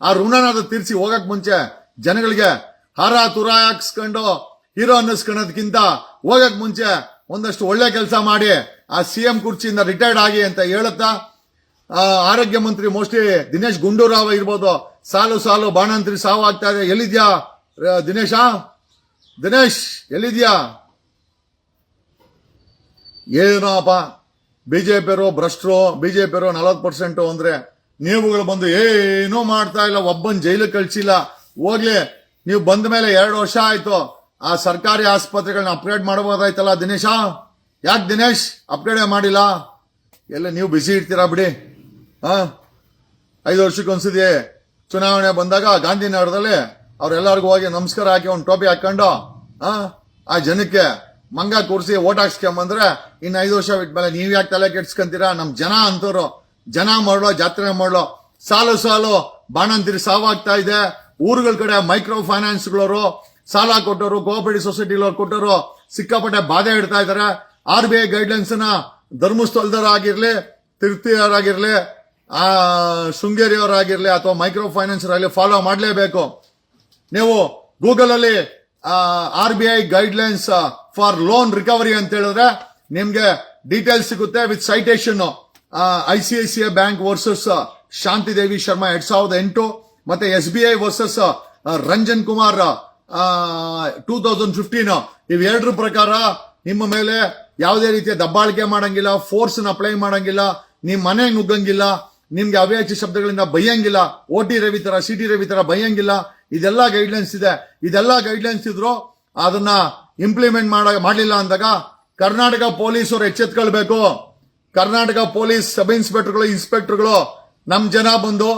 ಆ ಋಣನಾದ ತೀರ್ಸಿ ಹೋಗಕ್ ಮುಂಚೆ ಜನಗಳಿಗೆ ಹಾರ ತುರ ಹಾಕ್ಸ್ಕೊಂಡು ಹೀರೋ ಅನ್ನಿಸ್ಕೊಳ್ಳೋದಕ್ಕಿಂತ ಹೋಗಕ್ ಮುಂಚೆ ಒಂದಷ್ಟು ಒಳ್ಳೆ ಕೆಲಸ ಮಾಡಿ ಆ ಸಿ ಎಂ ಕುರ್ಚಿಯಿಂದ ರಿಟೈರ್ಡ್ ಆಗಿ ಅಂತ ಹೇಳುತ್ತಾ ಆರೋಗ್ಯ ಮಂತ್ರಿ ಮೋಸ್ಟ್ಲಿ ದಿನೇಶ್ ಗುಂಡೂರಾವ್ ಇರ್ಬೋದು. ಸಾಲು ಸಾಲು ಬಾಣಂತ್ರಿ ಸಾವು ಆಗ್ತಾ ಇದೆ. ಎಲ್ಲಿದ್ಯಾ ದಿನೇಶ? ದಿನೇಶ್, ಎಲ್ಲಿದ್ಯಾ? ಏನೋಪ್ಪ ಬಿಜೆಪಿಯವರು ಭ್ರಷ್ಟರು ಬಿಜೆಪಿಯವರು ನಲವತ್ತು ಪರ್ಸೆಂಟು ಅಂದ್ರೆ ನೀವುಗಳು ಬಂದು ಏನೂ ಮಾಡ್ತಾ ಇಲ್ಲ, ಒಬ್ಬನ್ ಜೈಲಿಗೆ ಕಳ್ಸಿಲ್ಲ. ಹೋಗ್ಲಿ, ನೀವು ಬಂದ ಮೇಲೆ ಎರಡು ವರ್ಷ ಆಯ್ತು. ಆ ಸರ್ಕಾರಿ ಆಸ್ಪತ್ರೆಗಳನ್ನ ಅಪ್ಗ್ರೇಡ್ ಮಾಡಬಹುದಾಯ್ತಲ್ಲ ದಿನೇಶ? ಯಾಕೆ ದಿನೇಶ್ ಅಪ್ಗ್ರೇಡ್ ಮಾಡಿಲ್ಲ? ಎಲ್ಲ ನೀವು ಬಿಸಿ ಇರ್ತೀರಾ ಬಿಡಿ. ಹಾ ಐದು ವರ್ಷಕ್ಕೊಂದ್ಸತಿ ಚುನಾವಣೆ ಬಂದಾಗ ಗಾಂಧಿನಗರದಲ್ಲಿ ಅವ್ರೆಲ್ಲರಿಗೂ ಹೋಗಿ ನಮಸ್ಕಾರ ಹಾಕಿ ಒಂದು ಟೋಪಿ ಹಾಕೊಂಡು, ಆ? ಆ ಜನಕ್ಕೆ ಮಂಗ ಕೂರಿಸಿ ಓಟ್ ಹಾಕ್ಸ್ಕೊಂಬಂದ್ರೆ ಇನ್ನು ಐದು ವರ್ಷ ಬಿಟ್ಮೇಲೆ ನೀವು ಯಾಕೆ ತಲೆ ಕೆಡ್ಸ್ಕೊಂತೀರಾ? ನಮ್ಮ ಜನ ಅಂತವ್ರು. ಜನ ಮಾಡೋ ಜಾತ್ರೆ ಮಾಡೋ ಸಾಲು ಸಾಲು ಬಾಣಂತಿರಿ ಸಾವಾಗ್ತಾ ಇದೆ. ಊರುಗಳ ಕಡೆ ಮೈಕ್ರೋ ಫೈನಾನ್ಸ್ಗಳವರು ಸಾಲ ಕೊಟ್ಟರು ಕೋಆಪರೇಟಿವ್ ಸೊಸೈಟಿಗಳವ್ರು ಕೊಟ್ಟರು, ಸಿಕ್ಕಾಪಟ್ಟೆ ಬಾಧೆ ಇಡ್ತಾ ಇದ್ದಾರೆ. ಆರ್ ಬಿ ಐ ಗೈಡ್ಲೈನ್ಸ್ನ ಧರ್ಮಸ್ಥಳದವರಾಗಿರ್ಲಿ ಶೃಂಗೇರಿಯವರಾಗಿರಲಿ ಆ, ಶೃಂಗೇರಿಯವರಾಗಿರ್ಲಿ ಅಥವಾ ಮೈಕ್ರೋ ಫೈನಾನ್ಸ್ ಆಗಲಿ ಫಾಲೋ ಮಾಡಲೇಬೇಕು. ನೀವು ಗೂಗಲ್ ಅಲ್ಲಿ R B I guidelines for loan recovery ಅಂತ ಹೇಳಿದ್ರೆ ನಿಮ್ಗೆ ಡೀಟೇಲ್ಸ್ ಸಿಗುತ್ತೆ with citation I C I C I bank versus Shanti Devi Sharma ಎರಡ್ ಸಾವಿರದ ಎಂಟು, ಮತ್ತೆ S B I versus Ranjan Kumar two thousand fifteen ಇವೆರಡರ ಪ್ರಕಾರ ನಿಮ್ಮ ಮೇಲೆ ಯಾವುದೇ ರೀತಿಯ ದಬ್ಬಾಳಿಕೆ ಮಾಡಂಗಿಲ್ಲ ಫೋರ್ಸ್ ಅಪ್ಲೈ ಮಾಡಂಗಿಲ್ಲ, ನಿಮ್ ಮನೆಗೆ ನುಗ್ಗಂಗಿಲ್ಲ, ನಿಮ್ಗೆ ಅವ್ಯಾಚಿ ಶಬ್ದಗಳಿಂದ ಬೈಯಂಗಿಲ್ಲ ಓ ಟಿ ರವಿ ತರ, ಸಿ ಟಿ ರವಿ ತರ ಬೈಯಂಗಿಲ್ಲ, ಇದೆಲ್ಲ ಗೈಡ್ಲೈನ್ಸ್ ಇದೆ. ಇದೆಲ್ಲ ಗೈಡ್ಲೈನ್ಸ್ ಇದ್ರು ಅದನ್ನ ಇಂಪ್ಲಿಮೆಂಟ್ ಮಾಡ, ಮಾಡಲಿಲ್ಲ ಅಂದಾಗ ಕರ್ನಾಟಕ ಪೊಲೀಸರು ಎಚ್ಚೆತ್ಕೊಳ್ಬೇಕು. ಕರ್ನಾಟಕ ಪೊಲೀಸ್ ಸಬ್ ಇನ್ಸ್ಪೆಕ್ಟರ್ಗಳು ಇನ್ಸ್ಪೆಕ್ಟರ್ಗಳು ನಮ್ಮ ಜನ ಬಂದು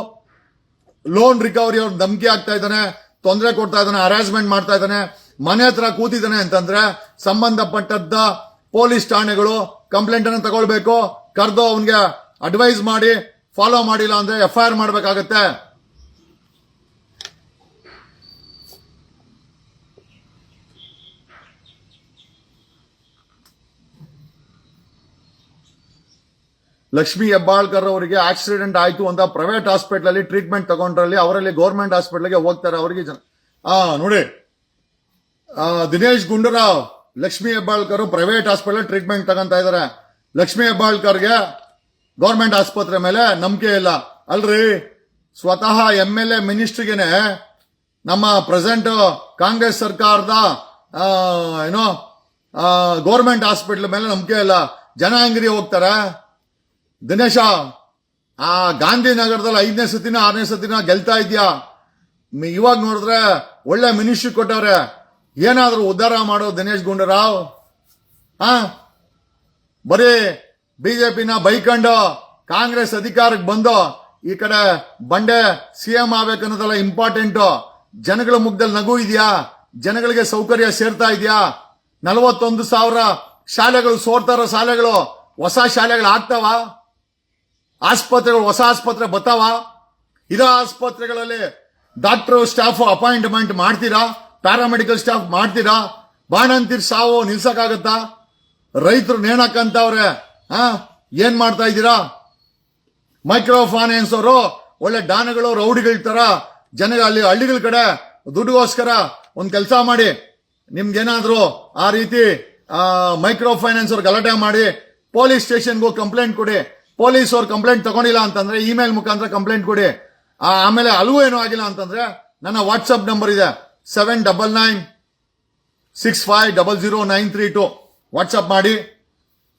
ಲೋನ್ ರಿಕವರಿ ಅವ್ರ ಧಮಕಿ ಆಗ್ತಾ ಇದ್ದಾನೆ, ತೊಂದರೆ ಕೊಡ್ತಾ ಇದ್ದಾನೆ, ಹರಾಸ್ಮೆಂಟ್ ಮಾಡ್ತಾ ಇದ್ದಾನೆ, ಮನೆ ಹತ್ರ ಕೂತಿದ್ದಾನೆ ಅಂತಂದ್ರೆ ಸಂಬಂಧಪಟ್ಟದ್ದ ಪೊಲೀಸ್ ಠಾಣೆಗಳು ಕಂಪ್ಲೇಂಟ್ ಅನ್ನು ತಗೊಳ್ಬೇಕು, ಕರೆದು ಅವನಿಗೆ ಅಡ್ವೈಸ್ ಮಾಡಿ ಫಾಲೋ ಮಾಡಿಲ್ಲ ಅಂದ್ರೆ ಎಫ್ ಐ ಆರ್ ಮಾಡ್ಬೇಕಾಗತ್ತೆ. ಲಕ್ಷ್ಮಿ ಹೆಬ್ಬಾಳ್ಕರ್ ಅವರಿಗೆ ಆಕ್ಸಿಡೆಂಟ್ ಆಯ್ತು ಅಂತ ಪ್ರೈವೇಟ್ ಹಾಸ್ಪಿಟಲ್ ಅಲ್ಲಿ ಟ್ರೀಟ್ಮೆಂಟ್ ತಗೊಂಡ್ರಲ್ಲಿ ಅವರಲ್ಲಿ ಗೌರ್ಮೆಂಟ್ ಹಾಸ್ಪಿಟಲ್ಗೆ ಹೋಗ್ತಾರೆ ಅವರಿಗೆ ಜನ. ಆ, ನೋಡಿ. Dinesh Gundu Rao, Lakshmi Hebbalkar private hospital treatment ತಗೊಂತ ಇದಾರೆ ಲಕ್ಷ್ಮಿ ಹೆಬ್ಬಾಳ್ಕರ್ಗೆ ಗೌರ್ಮೆಂಟ್ ಆಸ್ಪತ್ರೆ ಮೇಲೆ ನಂಬಿಕೆ ಇಲ್ಲ. ಅಲ್ರಿ, ಸ್ವತಃ ಎಂ ಎಲ್ ಎ ಮಿನಿಸ್ಟ್ರಿಗೆನೆ ನಮ್ಮ ಪ್ರೆಸೆಂಟ್ ಕಾಂಗ್ರೆಸ್ ಸರ್ಕಾರದ ಏನೋ ಗೌರ್ಮೆಂಟ್ ಹಾಸ್ಪಿಟಲ್ ಮೇಲೆ ನಂಬಿಕೆ ಇಲ್ಲ. ಜನ ಅಂಗಡಿ ಹೋಗ್ತಾರೆ. ದಿನೇಶ, ಆ ಗಾಂಧಿನಗರದಲ್ಲಿ ಐದನೇ ಸತಿನ, ಆರನೇ ಸತಿನ ಗೆಲ್ತಾ ಇದೆಯಾ? ಇವಾಗ ನೋಡಿದ್ರೆ ಒಳ್ಳೆ ಮಿನಿಸ್ಟ್ರಿ ಕೊಟ್ಟವ್ರೆ. ಏನಾದರೂ ಉದ್ಧಾರ ಮಾಡೋ ದಿನೇಶ್ ಗುಂಡೂರಾವ್? ಆ? ಬರೀ ಬಿಜೆಪಿನ ಬೈಕೊಂಡು ಕಾಂಗ್ರೆಸ್ ಅಧಿಕಾರಕ್ಕೆ ಬಂದು ಈ ಕಡೆ ಬಂಡೆ ಸಿಎಂ ಆಗ್ಬೇಕನ್ನೋದೆಲ್ಲ ಇಂಪಾರ್ಟೆಂಟ್. ಜನಗಳ ಮುಖದಲ್ಲಿ ನಗು ಇದೆಯಾ? ಜನಗಳಿಗೆ ಸೌಕರ್ಯ ಸೇರ್ತಾ ಇದೆಯಾ? ನಲವತ್ತೊಂದು ಸಾವಿರ ಶಾಲೆಗಳು ಸೋರ್ತಾರೋ ಶಾಲೆಗಳು, ಹೊಸ ಶಾಲೆಗಳು ಆಗ್ತಾವ? ಆಸ್ಪತ್ರೆಗಳು, ಹೊಸ ಆಸ್ಪತ್ರೆ ಬತ್ತಾವ? ಇರೋ ಆಸ್ಪತ್ರೆಗಳಲ್ಲಿ ಡಾಕ್ಟರ್ ಸ್ಟಾಫ್ ಅಪಾಯಿಂಟ್ಮೆಂಟ್ ಮಾಡ್ತೀರಾ? ಪ್ಯಾರಾಮೆಡಿಕಲ್ ಸ್ಟಾಫ್ ಮಾಡ್ತೀರಾ? ಬಾಣಂತಿರ್ ಸಾವು ನಿಲ್ಸಕ್ಕಾಗತ್ತಾ? ರೈತರು ನೇಣಕ್ಕಂತವ್ರೆ ಹಾ ಏನ್ ಮಾಡ್ತಾ ಇದ್ದೀರಾ? ಮೈಕ್ರೋ ಫೈನಾನ್ಸ್ ಅವರು ಒಳ್ಳೆ ಡಾನಗಳು ರೌಡಿಗಳ ತರ ಜನ ಅಲ್ಲಿ ಹಳ್ಳಿಗಳ ಕಡೆ ದುಡ್ಡುಗೋಸ್ಕರ ಒಂದು ಕೆಲಸ ಮಾಡಿ, ನಿಮ್ಗೇನಾದರೂ ಆ ರೀತಿ ಮೈಕ್ರೋ ಫೈನಾನ್ಸ್ ಅವ್ರು ಗಲಾಟೆ ಮಾಡಿ, ಪೊಲೀಸ್ ಸ್ಟೇಷನ್ಗೂ ಕಂಪ್ಲೇಂಟ್ ಕೊಡಿ ಪೊಲೀಸ್ ಅವ್ರು ಕಂಪ್ಲೇಂಟ್ ತಗೊಂಡಿಲ್ಲ ಅಂತಂದ್ರೆ ಇಮೇಲ್ ಮುಖಾಂತರ ಕಂಪ್ಲೇಂಟ್ ಕೊಡಿ. ಆಮೇಲೆ ಅಲ್ಲೂ ಏನೂ ಆಗಿಲ್ಲ ಅಂತಂದ್ರೆ, ನನ್ನ ವಾಟ್ಸಪ್ ನಂಬರ್ ಇದೆ. Seven double nine six five double zero nine three two WhatsApp ಮಾಡಿ.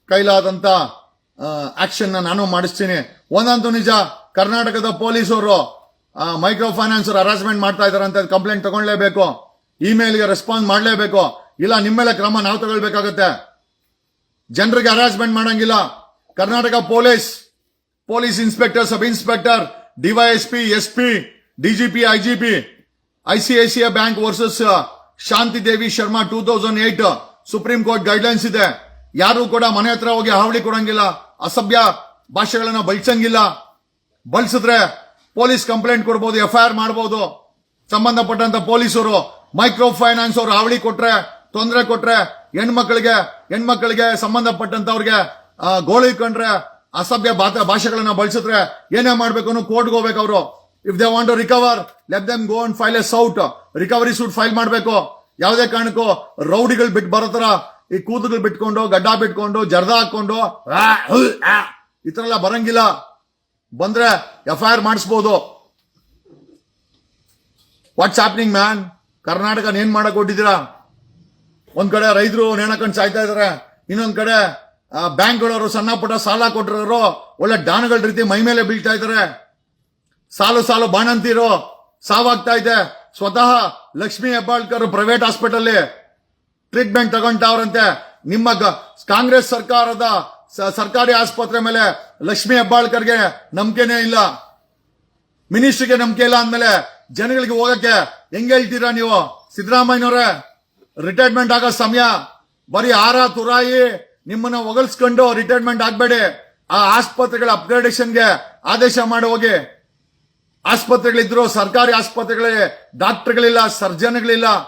ಕೈಲಾದಂತ ಆಕ್ಷನ್ ನಾನು ಮಾಡಿಸ್ತೀನಿ. ಒಂದಂತೂ ನಿಜ, ಕರ್ನಾಟಕದ ಪೊಲೀಸರು ಮೈಕ್ರೋ ಫೈನಾನ್ಸ್ ಹರಾಸ್ಮೆಂಟ್ ಮಾಡ್ತಾ ಇದಾರೆ ಅಂತ ಕಂಪ್ಲೇಂಟ್ ತಗೊಳ್ಲೇಬೇಕು ಇಮೇಲ್ಗೆ ರೆಸ್ಪಾನ್ಸ್ ಮಾಡಲೇಬೇಕು. ಇಲ್ಲ ನಿಮ್ಮ ಮೇಲೆ ಕ್ರಮ ನಾವು ತಗೊಳ್ಬೇಕಾಗತ್ತೆ. ಜನರಿಗೆ ಹರಾಸ್ಮೆಂಟ್ ಮಾಡಂಗಿಲ್ಲ. Karnataka police police inspector, sub inspector, DYSP, SP, DGP, IGP, ICICI bank versus Shanti Devi Sharma two thousand eight Supreme Court guidelines ಇದೆ. ಯಾರು ಕೂಡ ಮನೆ ಹತ್ರ ಹೋಗಿ ಹಾವಳಿ ಕೊಡಂಗಿಲ್ಲ, ಅಸಭ್ಯ ಭಾಷೆಗಳನ್ನ ಬಳಸಂಗಿಲ್ಲ. ಬಳಸಿದ್ರೆ ಪೊಲೀಸ್ ಕಂಪ್ಲೇಂಟ್ ಕೊಡ್ಬೋದು, ಎಫ್ಐಆರ್ ಮಾಡಬಹುದು ಸಂಬಂಧಪಟ್ಟಂತ ಪೊಲೀಸರು ಮೈಕ್ರೋ ಫೈನಾನ್ಸ್ ಅವರು ಹಾವಳಿ ಕೊಟ್ರೆ, ತೊಂದರೆ ಕೊಟ್ರೆ ಹೆಣ್ಮಕ್ಳಿಗೆ ಹೆಣ್ಮಕ್ಳಿಗೆ ಸಂಬಂಧಪಟ್ಟಂತವ್ರಿಗೆ ಗೋಳಿ ಕಂಡ್ರೆ ಅಸಭ್ಯ ಭಾಷೆಗಳನ್ನ ಬಳಸಿದ್ರೆ ಏನೇ ಮಾಡ್ಬೇಕು ಅನ್ನೋ ಕೋರ್ಟ್ಗೆ ಹೋಗ್ಬೇಕು ಅವರು. If they want to recover let them go and file a suit recovery suit file ಮಾಡಬೇಕು. ಯಾವುದೇ ಕಾರಣಕ್ಕೂ ರೌಡಿಗಳು ಬಿಟ್ಟು ಬರೋತರ ಈ ಕೂದಲು ಬಿಟ್ಕೊಂಡು ಗಡ್ಡ ಬಿಟ್ಕೊಂಡು ಜರ್ದ ಹಾಕೊಂಡು ಆ, ಈ ತರ ಎಲ್ಲ ಬರಂಗಿಲ್ಲ. ಬಂದ್ರೆ ಎಫ್ ಐ ಆರ್ ಮಾಡಿಸ್ಬೋದು. ವಾಟ್ಸ್ ಆಪ್ನಿಂಗ್ ಮ್ಯಾನ್ ಕರ್ನಾಟಕ ಏನ್ ಮಾಡಕ್ ಕೊಟ್ಟಿದ್ದೀರಾ ಒಂದ್ ಕಡೆ ರೈತರು ನೇಣಕೊಂಡು ಸಾಯ್ತಾ ಇದಾರೆ. ಇನ್ನೊಂದ್ ಕಡೆ ಬ್ಯಾಂಕ್ಗಳವರು ಸಣ್ಣ ಪುಟ್ಟ ಸಾಲ ಕೊಟ್ಟಿರೋರು, ಒಳ್ಳೆ ಡಾನ್ಗಳ ರೀತಿ ಮೈ ಮೇಲೆ ಬೀಳ್ತಾ ಇದ್ದಾರೆ. ಸಾಲು ಸಾಲು ಬಾಣಂತಿರೋ. ಸಾವಾಗ್ತಾ ಇದೆ. ಸ್ವತಃ Lakshmi Hebbalkar private hospital treatment ತಗೊಂಡವ್ರಂತೆ. ನಿಮ್ಮ ಕಾಂಗ್ರೆಸ್ ಸರ್ಕಾರದ ಸರ್ಕಾರಿ ಆಸ್ಪತ್ರೆ ಮೇಲೆ ಲಕ್ಷ್ಮಿ ಹೆಬ್ಬಾಳ್ಕರ್ಗೆ ನಂಬಿಕೆನೇ ಇಲ್ಲ. ಮಿನಿಸ್ಟ್ರಿಗೆ ನಂಬಿಕೆ ಇಲ್ಲ ಅಂದ್ಮೇಲೆ ಜನಗಳಿಗೆ ಹೋಗಕ್ಕೆ ಹೆಂಗೆ ಹೇಳ್ತೀರಾ ನೀವು? ಸಿದ್ದರಾಮಯ್ಯನವರೇ, ರಿಟೈರ್ಮೆಂಟ್ ಆಗೋ ಸಮಯ. ಬರೀ ಆರ ತುರಾಯಿ ನಿಮ್ಮನ್ನ ಒಗಲ್ಸ್ಕೊಂಡು ರಿಟೈರ್ಮೆಂಟ್ ಆಗಬೇಡಿ. ಆ ಆಸ್ಪತ್ರೆಗಳ ಅಪ್ಗ್ರೇಡೇಷನ್ಗೆ ಆದೇಶ ಮಾಡಿ ಹೋಗಿ. ಆಸ್ಪತ್ರೆಗಳಿದ್ರು ಸರ್ಕಾರಿ ಆಸ್ಪತ್ರೆಗಳಿಗೆ ಡಾಕ್ಟರ್ಗಳಿಲ್ಲ, ಸರ್ಜನ್ಗಳಿಲ್ಲ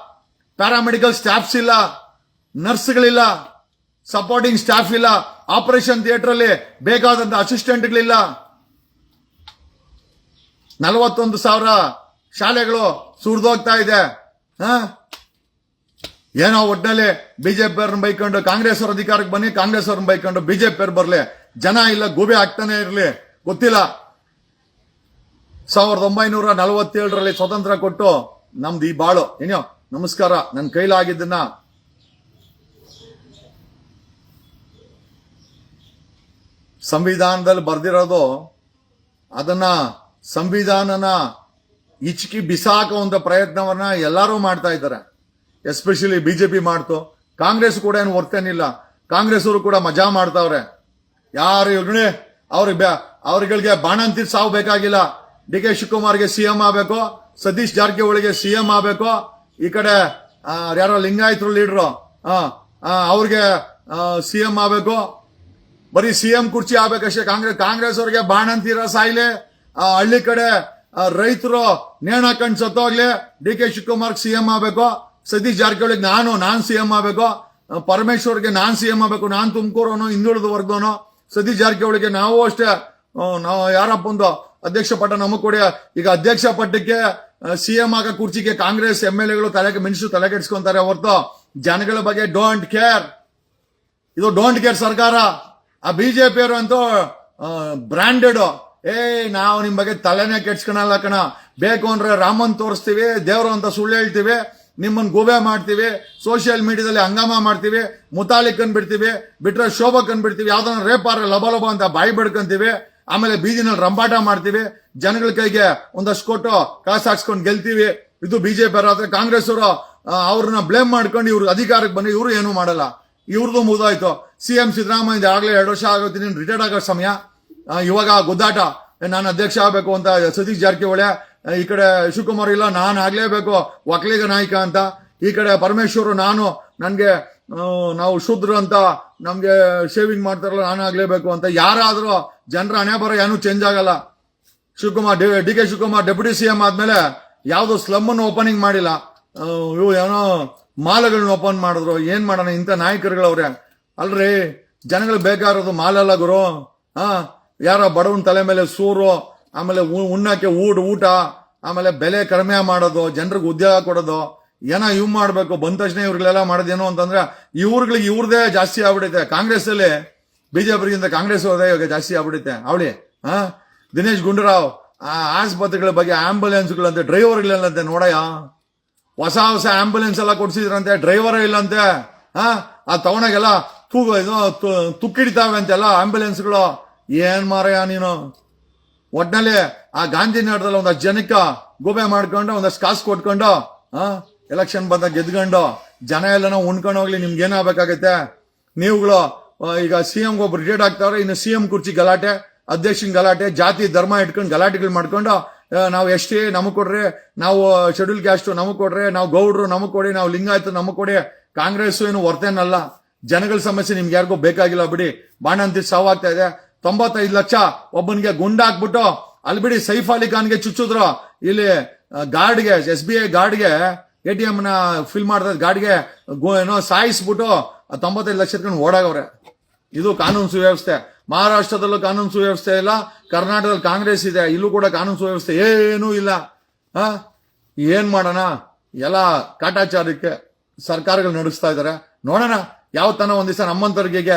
ಪ್ಯಾರಾಮೆಡಿಕಲ್ ಸ್ಟಾಫ್ಸ್ ಇಲ್ಲ, ನರ್ಸ್ಗಳಿಲ್ಲ ಸಪೋರ್ಟಿಂಗ್ ಸ್ಟಾಫ್ ಇಲ್ಲ ಆಪರೇಷನ್ ಥಿಯೇಟರ್ ಅಲ್ಲಿ ಬೇಕಾದಂತ ಅಸಿಸ್ಟೆಂಟ್ಗಳಿಲ್ಲ ನಲವತ್ತೊಂದು ಸಾವಿರ ಶಾಲೆಗಳು ಸುರಿದೋಗ್ತಾ ಇದೆ. ಹ? ಏನೋ ಒಟ್ಟಲ್ಲಿ ಬಿಜೆಪಿ ಅವ್ರನ್ನ ಬೈಕೊಂಡು ಕಾಂಗ್ರೆಸ್ ಅವ್ರ ಅಧಿಕಾರಕ್ಕೆ ಬನ್ನಿ, ಕಾಂಗ್ರೆಸ್ ಅವ್ರನ್ನ ಬೈಕೊಂಡು ಬಿಜೆಪಿ ಅವ್ರು ಬರ್ಲಿ. ಜನ ಇಲ್ಲ, ಗೂಬೆ ಆಗ್ತಾನೆ ಇರಲಿ. ಗೊತ್ತಿಲ್ಲ. ಸಾವಿರದ ಒಂಬೈನೂರ ನಲವತ್ತೇಳರಲ್ಲಿ ಸ್ವತಂತ್ರ ಕೊಟ್ಟು ನಮ್ದು ಈ ಬಾಳು. ಏನೋ ನಮಸ್ಕಾರ. ನನ್ನ ಕೈಲಾಗಿದ್ದನ್ನ ಸಂವಿಧಾನದಲ್ಲಿ ಬರ್ದಿರೋದು, ಅದನ್ನ ಸಂವಿಧಾನನ ಇಚ್ಕಿ ಬಿಸಾಕುವಂತ ಪ್ರಯತ್ನವನ್ನ ಎಲ್ಲರೂ ಮಾಡ್ತಾ ಇದ್ದಾರೆ. ಎಸ್ಪೆಷಲಿ ಬಿಜೆಪಿ ಮಾಡ್ತು. ಕಾಂಗ್ರೆಸ್ ಕೂಡ ಏನು ವರ್ತೇನಿಲ್ಲ ಕಾಂಗ್ರೆಸ್ ಅವರು ಕೂಡ ಮಜಾ ಮಾಡ್ತಾವ್ರೆ. ಯಾರು ಇವ್ರಿಗೆ ಅವ್ರಿಗೆ ಅವ್ರಗಳಿಗೆ ಬಾಣಂತಿ ಸಾವು ಬೇಕಾಗಿಲ್ಲ. ಡಿ ಕೆ ಶಿವಕುಮಾರ್ಗೆ ಸಿಎಂ ಆಗ್ಬೇಕು, ಸತೀಶ್ ಜಾರಕಿಹೊಳಿಗೆ ಸಿಎಂ ಆಗ್ಬೇಕು, ಈ ಕಡೆ ಯಾರೋ ಲಿಂಗಾಯತರು ಲೀಡ್ರು ಅವ್ರಿಗೆ ಸಿಎಂ ಆಗ್ಬೇಕು. ಬರೀ ಸಿಎಂ ಕುರ್ಚಿ ಆಗ್ಬೇಕಷ್ಟೇ, ಕಾಂಗ್ರೆಸ್ ಕಾಂಗ್ರೆಸ್ ಅವ್ರಿಗೆ ಬಾಣಂತಿರ ಸಾಯ್ಲಿ. ಹಳ್ಳಿ ಕಡೆ ರೈತರು ನೇಣ ಕಣ್ ಸತ್ತೋಗ್ಲಿ, ಡಿ ಕೆ ಶಿವಕುಮಾರ್ ಸಿಎಂ ಆಗ್ಬೇಕು. ಸತೀಶ್ ಜಾರಕಿಹೊಳಿಗೆ ನಾನು ನಾನ್ ಸಿಎಂ ಆಗ್ಬೇಕು ಆ, ಪರಮೇಶ್ವರ್ಗೆ ನಾನ್ ಸಿಎಂ ಆಗಬೇಕು ನಾನ್ ತುಮಕೂರವನು ಹಿಂದುಳಿದ ವರ್ಗವನು ಸತೀಶ್ ಜಾರಕಿಹೊಳಿಗೆ ನಾವು ಅಷ್ಟೇ ನಾವು ಯಾರಪ್ಪ ಒಂದು ಅಧ್ಯಕ್ಷ ಪಟ್ಟ ನಮಗೆ ಕೊಡಿ. ಈಗ ಅಧ್ಯಕ್ಷ ಪಟ್ಟಕ್ಕೆ ಸಿಎಂ ಆಗ ಕುರ್ಚಿಗೆ ಕಾಂಗ್ರೆಸ್ ಎಂ ಎಲ್ ಎಗಳು ತಲೆಗೆ ಮಿನಿಸ್ಟರ್ ತಲೆ ಕೆಡಿಸ್ಕೊಂತಾರೆ ಹೊರತು ಜನಗಳ ಬಗ್ಗೆ ಡೋಂಟ್ ಕೇರ್ ಇದು ಡೋಂಟ್ ಕೇರ್ ಸರ್ಕಾರ. ಆ ಬಿಜೆಪಿಯವರು ಅಂತೂ ಬ್ರಾಂಡೆಡ್ ಏ ನಾವು ನಿಮ್ ಬಗ್ಗೆ ತಲೆನೇ ಕೆಡ್ಸ್ಕೊಳಲ್ಲ ಕಣ. ಬೇಕು ಅಂದ್ರೆ ರಾಮನ್ ತೋರಿಸ್ತೀವಿ ದೇವರು ಅಂತ ಸುಳ್ಳು ಹೇಳ್ತೀವಿ. ನಿಮ್ಮನ್ನ ಗೋವೆ ಮಾಡ್ತೀವಿ ಸೋಷಿಯಲ್ ಮೀಡಿಯಾದಲ್ಲಿ ಹಂಗಾಮ ಮಾಡ್ತೀವಿ, ಮುತಾಲಿಕ್ ಬಿಡ್ತೀವಿ ಬಿಟ್ರೆ ಶೋಭಕ್ ಅನ್ಬಿಡ್ತೀವಿ ಯಾವ್ದನ್ನ ರೇಪಾರ ಲಬ ಲಬ ಅಂತ ಬಾಯಿ ಬಿಡ್ಕೊಂತೀವಿ, ಆಮೇಲೆ ಬೀದಿನಲ್ಲಿ ರಂಬಾಟ ಮಾಡ್ತೀವಿ, ಜನಗಳ ಕೈಗೆ ಒಂದಷ್ಟು ಕೊಟ್ಟು ಕಾಸು ಹಾಕ್ಸ್ಕೊಂಡು ಗೆಲ್ತೀವಿ. ಇದು ಬಿಜೆಪಿ ಆದ್ರೆ ಕಾಂಗ್ರೆಸ್ ಅವರು ಅವ್ರನ್ನ ಬ್ಲೇಮ್ ಮಾಡ್ಕೊಂಡು ಇವ್ರು ಅಧಿಕಾರಕ್ಕೆ ಬಂದು ಇವರು ಏನು ಮಾಡಲ್ಲ. ಇವ್ರದ್ದು ಮುಗ್ದಾಯ್ತು. ಸಿ ಎಂ ಸಿದ್ದರಾಮಯ್ಯ ಆಗ್ಲೇ ಎರಡು ವರ್ಷ ಆಗೋತೀನಿ ರಿಟೈರ್ಡ್ ಆಗೋ ಸಮಯ. ಇವಾಗ ಗುದ್ದಾಟ ನಾನು ಅಧ್ಯಕ್ಷ ಆಗಬೇಕು ಅಂತ ಸತೀಶ್ ಜಾರಕಿಹೊಳಿ ಈ ಕಡೆ ಶಿವಕುಮಾರ್ ಇಲ್ಲ, ನಾನು ಆಗಲೇಬೇಕು ಒಕ್ಕಲಿಗ ನಾಯಕ ಅಂತ. ಈ ಕಡೆ ಪರಮೇಶ್ವರ್, ನಾನು, ನನಗೆ ನಾವು ಶುದ್ರ ಅಂತ, ನಮಗೆ ಶೇವಿಂಗ್ ಮಾಡ್ತಾರಲ್ಲ, ನಾನು ಆಗಲೇಬೇಕು ಅಂತ. ಯಾರಾದರೂ ಜನರ ಹಣೆ ಬರ ಏನೂ ಚೇಂಜ್ ಆಗಲ್ಲ. Shivakumar, D K Shivakumar deputy CM ಆದ್ಮೇಲೆ ಯಾವ್ದು ಸ್ಲಮ್ ಅನ್ನು ಓಪನಿಂಗ್ ಮಾಡಿಲ್ಲ. ಇವು ಏನೋ ಮಾಲಗಳನ್ನ ಓಪನ್ ಮಾಡಿದ್ರು. ಏನ್ ಮಾಡೋಣ, ಇಂಥ ನಾಯಕರುಗಳವ್ರೆ. ಅಲ್ರಿ ಜನಗಳು ಬೇಕಾಗಿರೋದು ಮಾಲಲ್ಲ ಗುರು. ಹಾ ಯಾರೋ ಬಡವನ ತಲೆ ಮೇಲೆ ಸೂರು. ಆಮೇಲೆ ಉಣ್ಣಕ್ಕೆ ಊಟ ಊಟ, ಆಮೇಲೆ ಬೆಲೆ ಕಡಿಮೆ ಮಾಡೋದು, ಜನರಿಗೆ ಉದ್ಯೋಗ ಕೊಡೋದು, ಏನೋ ಇವ್ ಮಾಡಬೇಕು, ಬಂದ ತಕ್ಷಣ ಇವ್ರಿಗೆಲ್ಲ ಮಾಡೋದೇನು ಅಂತಂದ್ರೆ ಇವ್ರುಗಳಿಗೆ ಇವ್ರದೇ ಜಾಸ್ತಿ ಆಗ್ಬಿಡುತ್ತೆ ಕಾಂಗ್ರೆಸ್ ಅಲ್ಲಿ ಬಿಜೆಪಿಗಿಂತ ಕಾಂಗ್ರೆಸ್ ಹೋದ ಇವಾಗ ಜಾಸ್ತಿ ಆಗ್ಬಿಡುತ್ತೆ ಅವಳಿ ಹಾ ದಿನೇಶ್ ಗುಂಡೂರಾವ್ ಆಸ್ಪತ್ರೆಗಳ ಬಗ್ಗೆ ಆಂಬುಲೆನ್ಸ್ಗಳಂತೆ, ಡ್ರೈವರ್ಗಳಿಲ್ಲಂತೆ ನೋಡಯ್ಯ. ಹೊಸ ಹೊಸ ಆಂಬುಲೆನ್ಸ್ ಎಲ್ಲ ಕೊಡ್ಸಿದ್ರಂತೆ, ಡ್ರೈವರೇ ಇಲ್ಲಂತೆ ಹಾ ಆ ತಗೊಂಡಾಗೆಲ್ಲ ತೂ ಇದು ತುಕ್ಕಿಡಿತಾವೆ ಅಂತೆಲ್ಲ ಆಂಬುಲೆನ್ಸ್ಗಳು. ಏನ್ ಮಾರಯ್ಯ ನೀನು? ಒಟ್ನಲ್ಲಿ ಆ ಗಾಂಧಿನಗರದಲ್ಲಿ ಒಂದಷ್ಟು ಜನಕ್ಕ ಗೋಬೆ ಮಾಡ್ಕೊಂಡು, ಒಂದಷ್ಟು ಕಾಸು ಕೊಟ್ಕೊಂಡು, ಆ ಎಲೆಕ್ಷನ್ ಬಂದಾಗ ಗೆದ್ಕೊಂಡು, ಜನ ಎಲ್ಲನೋ ಉಣ್ಕೊಂಡು ಹೋಗ್ಲಿ, ನಿಮ್ಗೆ ಏನಾಗಬೇಕಾಗತ್ತೆ ನೀವುಗಳು ಈಗ ಸಿ ಎಂ ಒಬ್ರು ರಿಟೈರ್ಡ್ ಆಗ್ತಾವ್ರೆ, ಇನ್ನು ಸಿ ಎಂ ಕುರ್ಚಿ ಗಲಾಟೆ, ಅಧ್ಯಕ್ಷನ್ ಗಲಾಟೆ, ಜಾತಿ, ಧರ್ಮ ಇಟ್ಕೊಂಡು ಗಲಾಟೆಗಳು ಮಾಡ್ಕೊಂಡು ನಾವು ಎಷ್ಟೇ ನಮಗ್ ಕೊಡ್ರಿ, ನಾವು ಶೆಡ್ಯೂಲ್ ಕ್ಯಾಸ್ಟ್ ನಮಗ್ ಕೊಡ್ರಿ, ನಾವು ಗೌಡ್ರು ನಮಗ್ ಕೊಡಿ, ನಾವು ಲಿಂಗಾಯತ ನಮಗ್ ಕೊಡಿ ಕಾಂಗ್ರೆಸ್ ಏನು ವರ್ತೇನಲ್ಲ ಜನಗಳ ಸಮಸ್ಯೆ ನಿಮ್ಗೆ ಯಾರಿಗೂ ಬೇಕಾಗಿಲ್ಲ ಬಿಡಿ. ಬಾಣಂತಿ ಸಾವಾಗ್ತಾ ಇದೆ. ತೊಂಬತ್ತೈದು ಲಕ್ಷ ಒಬ್ಬನಿಗೆ ಗುಂಡ ಹಾಕ್ಬಿಟ್ಟು, ಅಲ್ಲಿ ಬಿಡಿ ಸೈಫ್ ಅಲಿ ಖಾನ್ಗೆ ಚುಚ್ಚಿದ್ರು. ಇಲ್ಲಿ ಗಾರ್ಡ್ಗೆ ಎಸ್ ಬಿ ಐ ಗಾರ್ಡ್ಗೆ ಎ ಟಿ ಎಂ ನ ಫಿಲ್ ಮಾಡ್ದ ಗಾರ್ಡ್ಗೆ ಏನೋ ಸಾಯಿಸ್ಬಿಟ್ಟು ತೊಂಬತ್ತೈದು ಲಕ್ಷ ಇಟ್ಕೊಂಡು ಓಡಾಗವ್ರೆ. ಇದು ಕಾನೂನು ಸುವ್ಯವಸ್ಥೆ. ಮಹಾರಾಷ್ಟ್ರದಲ್ಲೂ ಕಾನೂನು ಸುವ್ಯವಸ್ಥೆ ಇಲ್ಲ, ಕರ್ನಾಟಕದಲ್ಲಿ ಕಾಂಗ್ರೆಸ್ ಇದೆ, ಇಲ್ಲೂ ಕೂಡ ಕಾನೂನು ಸುವ್ಯವಸ್ಥೆ ಏನೂ ಇಲ್ಲ. ಆ? ಏನ್ ಮಾಡೋಣ? ಎಲ್ಲ ಕಾಟಾಚಾರಕ್ಕೆ ಸರ್ಕಾರಗಳು ನಡೆಸ್ತಾ ಇದ್ದಾರೆ ನೋಡೋಣ ಯಾವ ತನ ಒಂದ್ ದಿವಸ ನಮ್ಮಂತರ್ಗೆ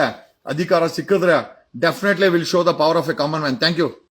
ಅಧಿಕಾರ ಸಿಕ್ಕಿದ್ರೆ. definitely will show the power of a common man. Thank you.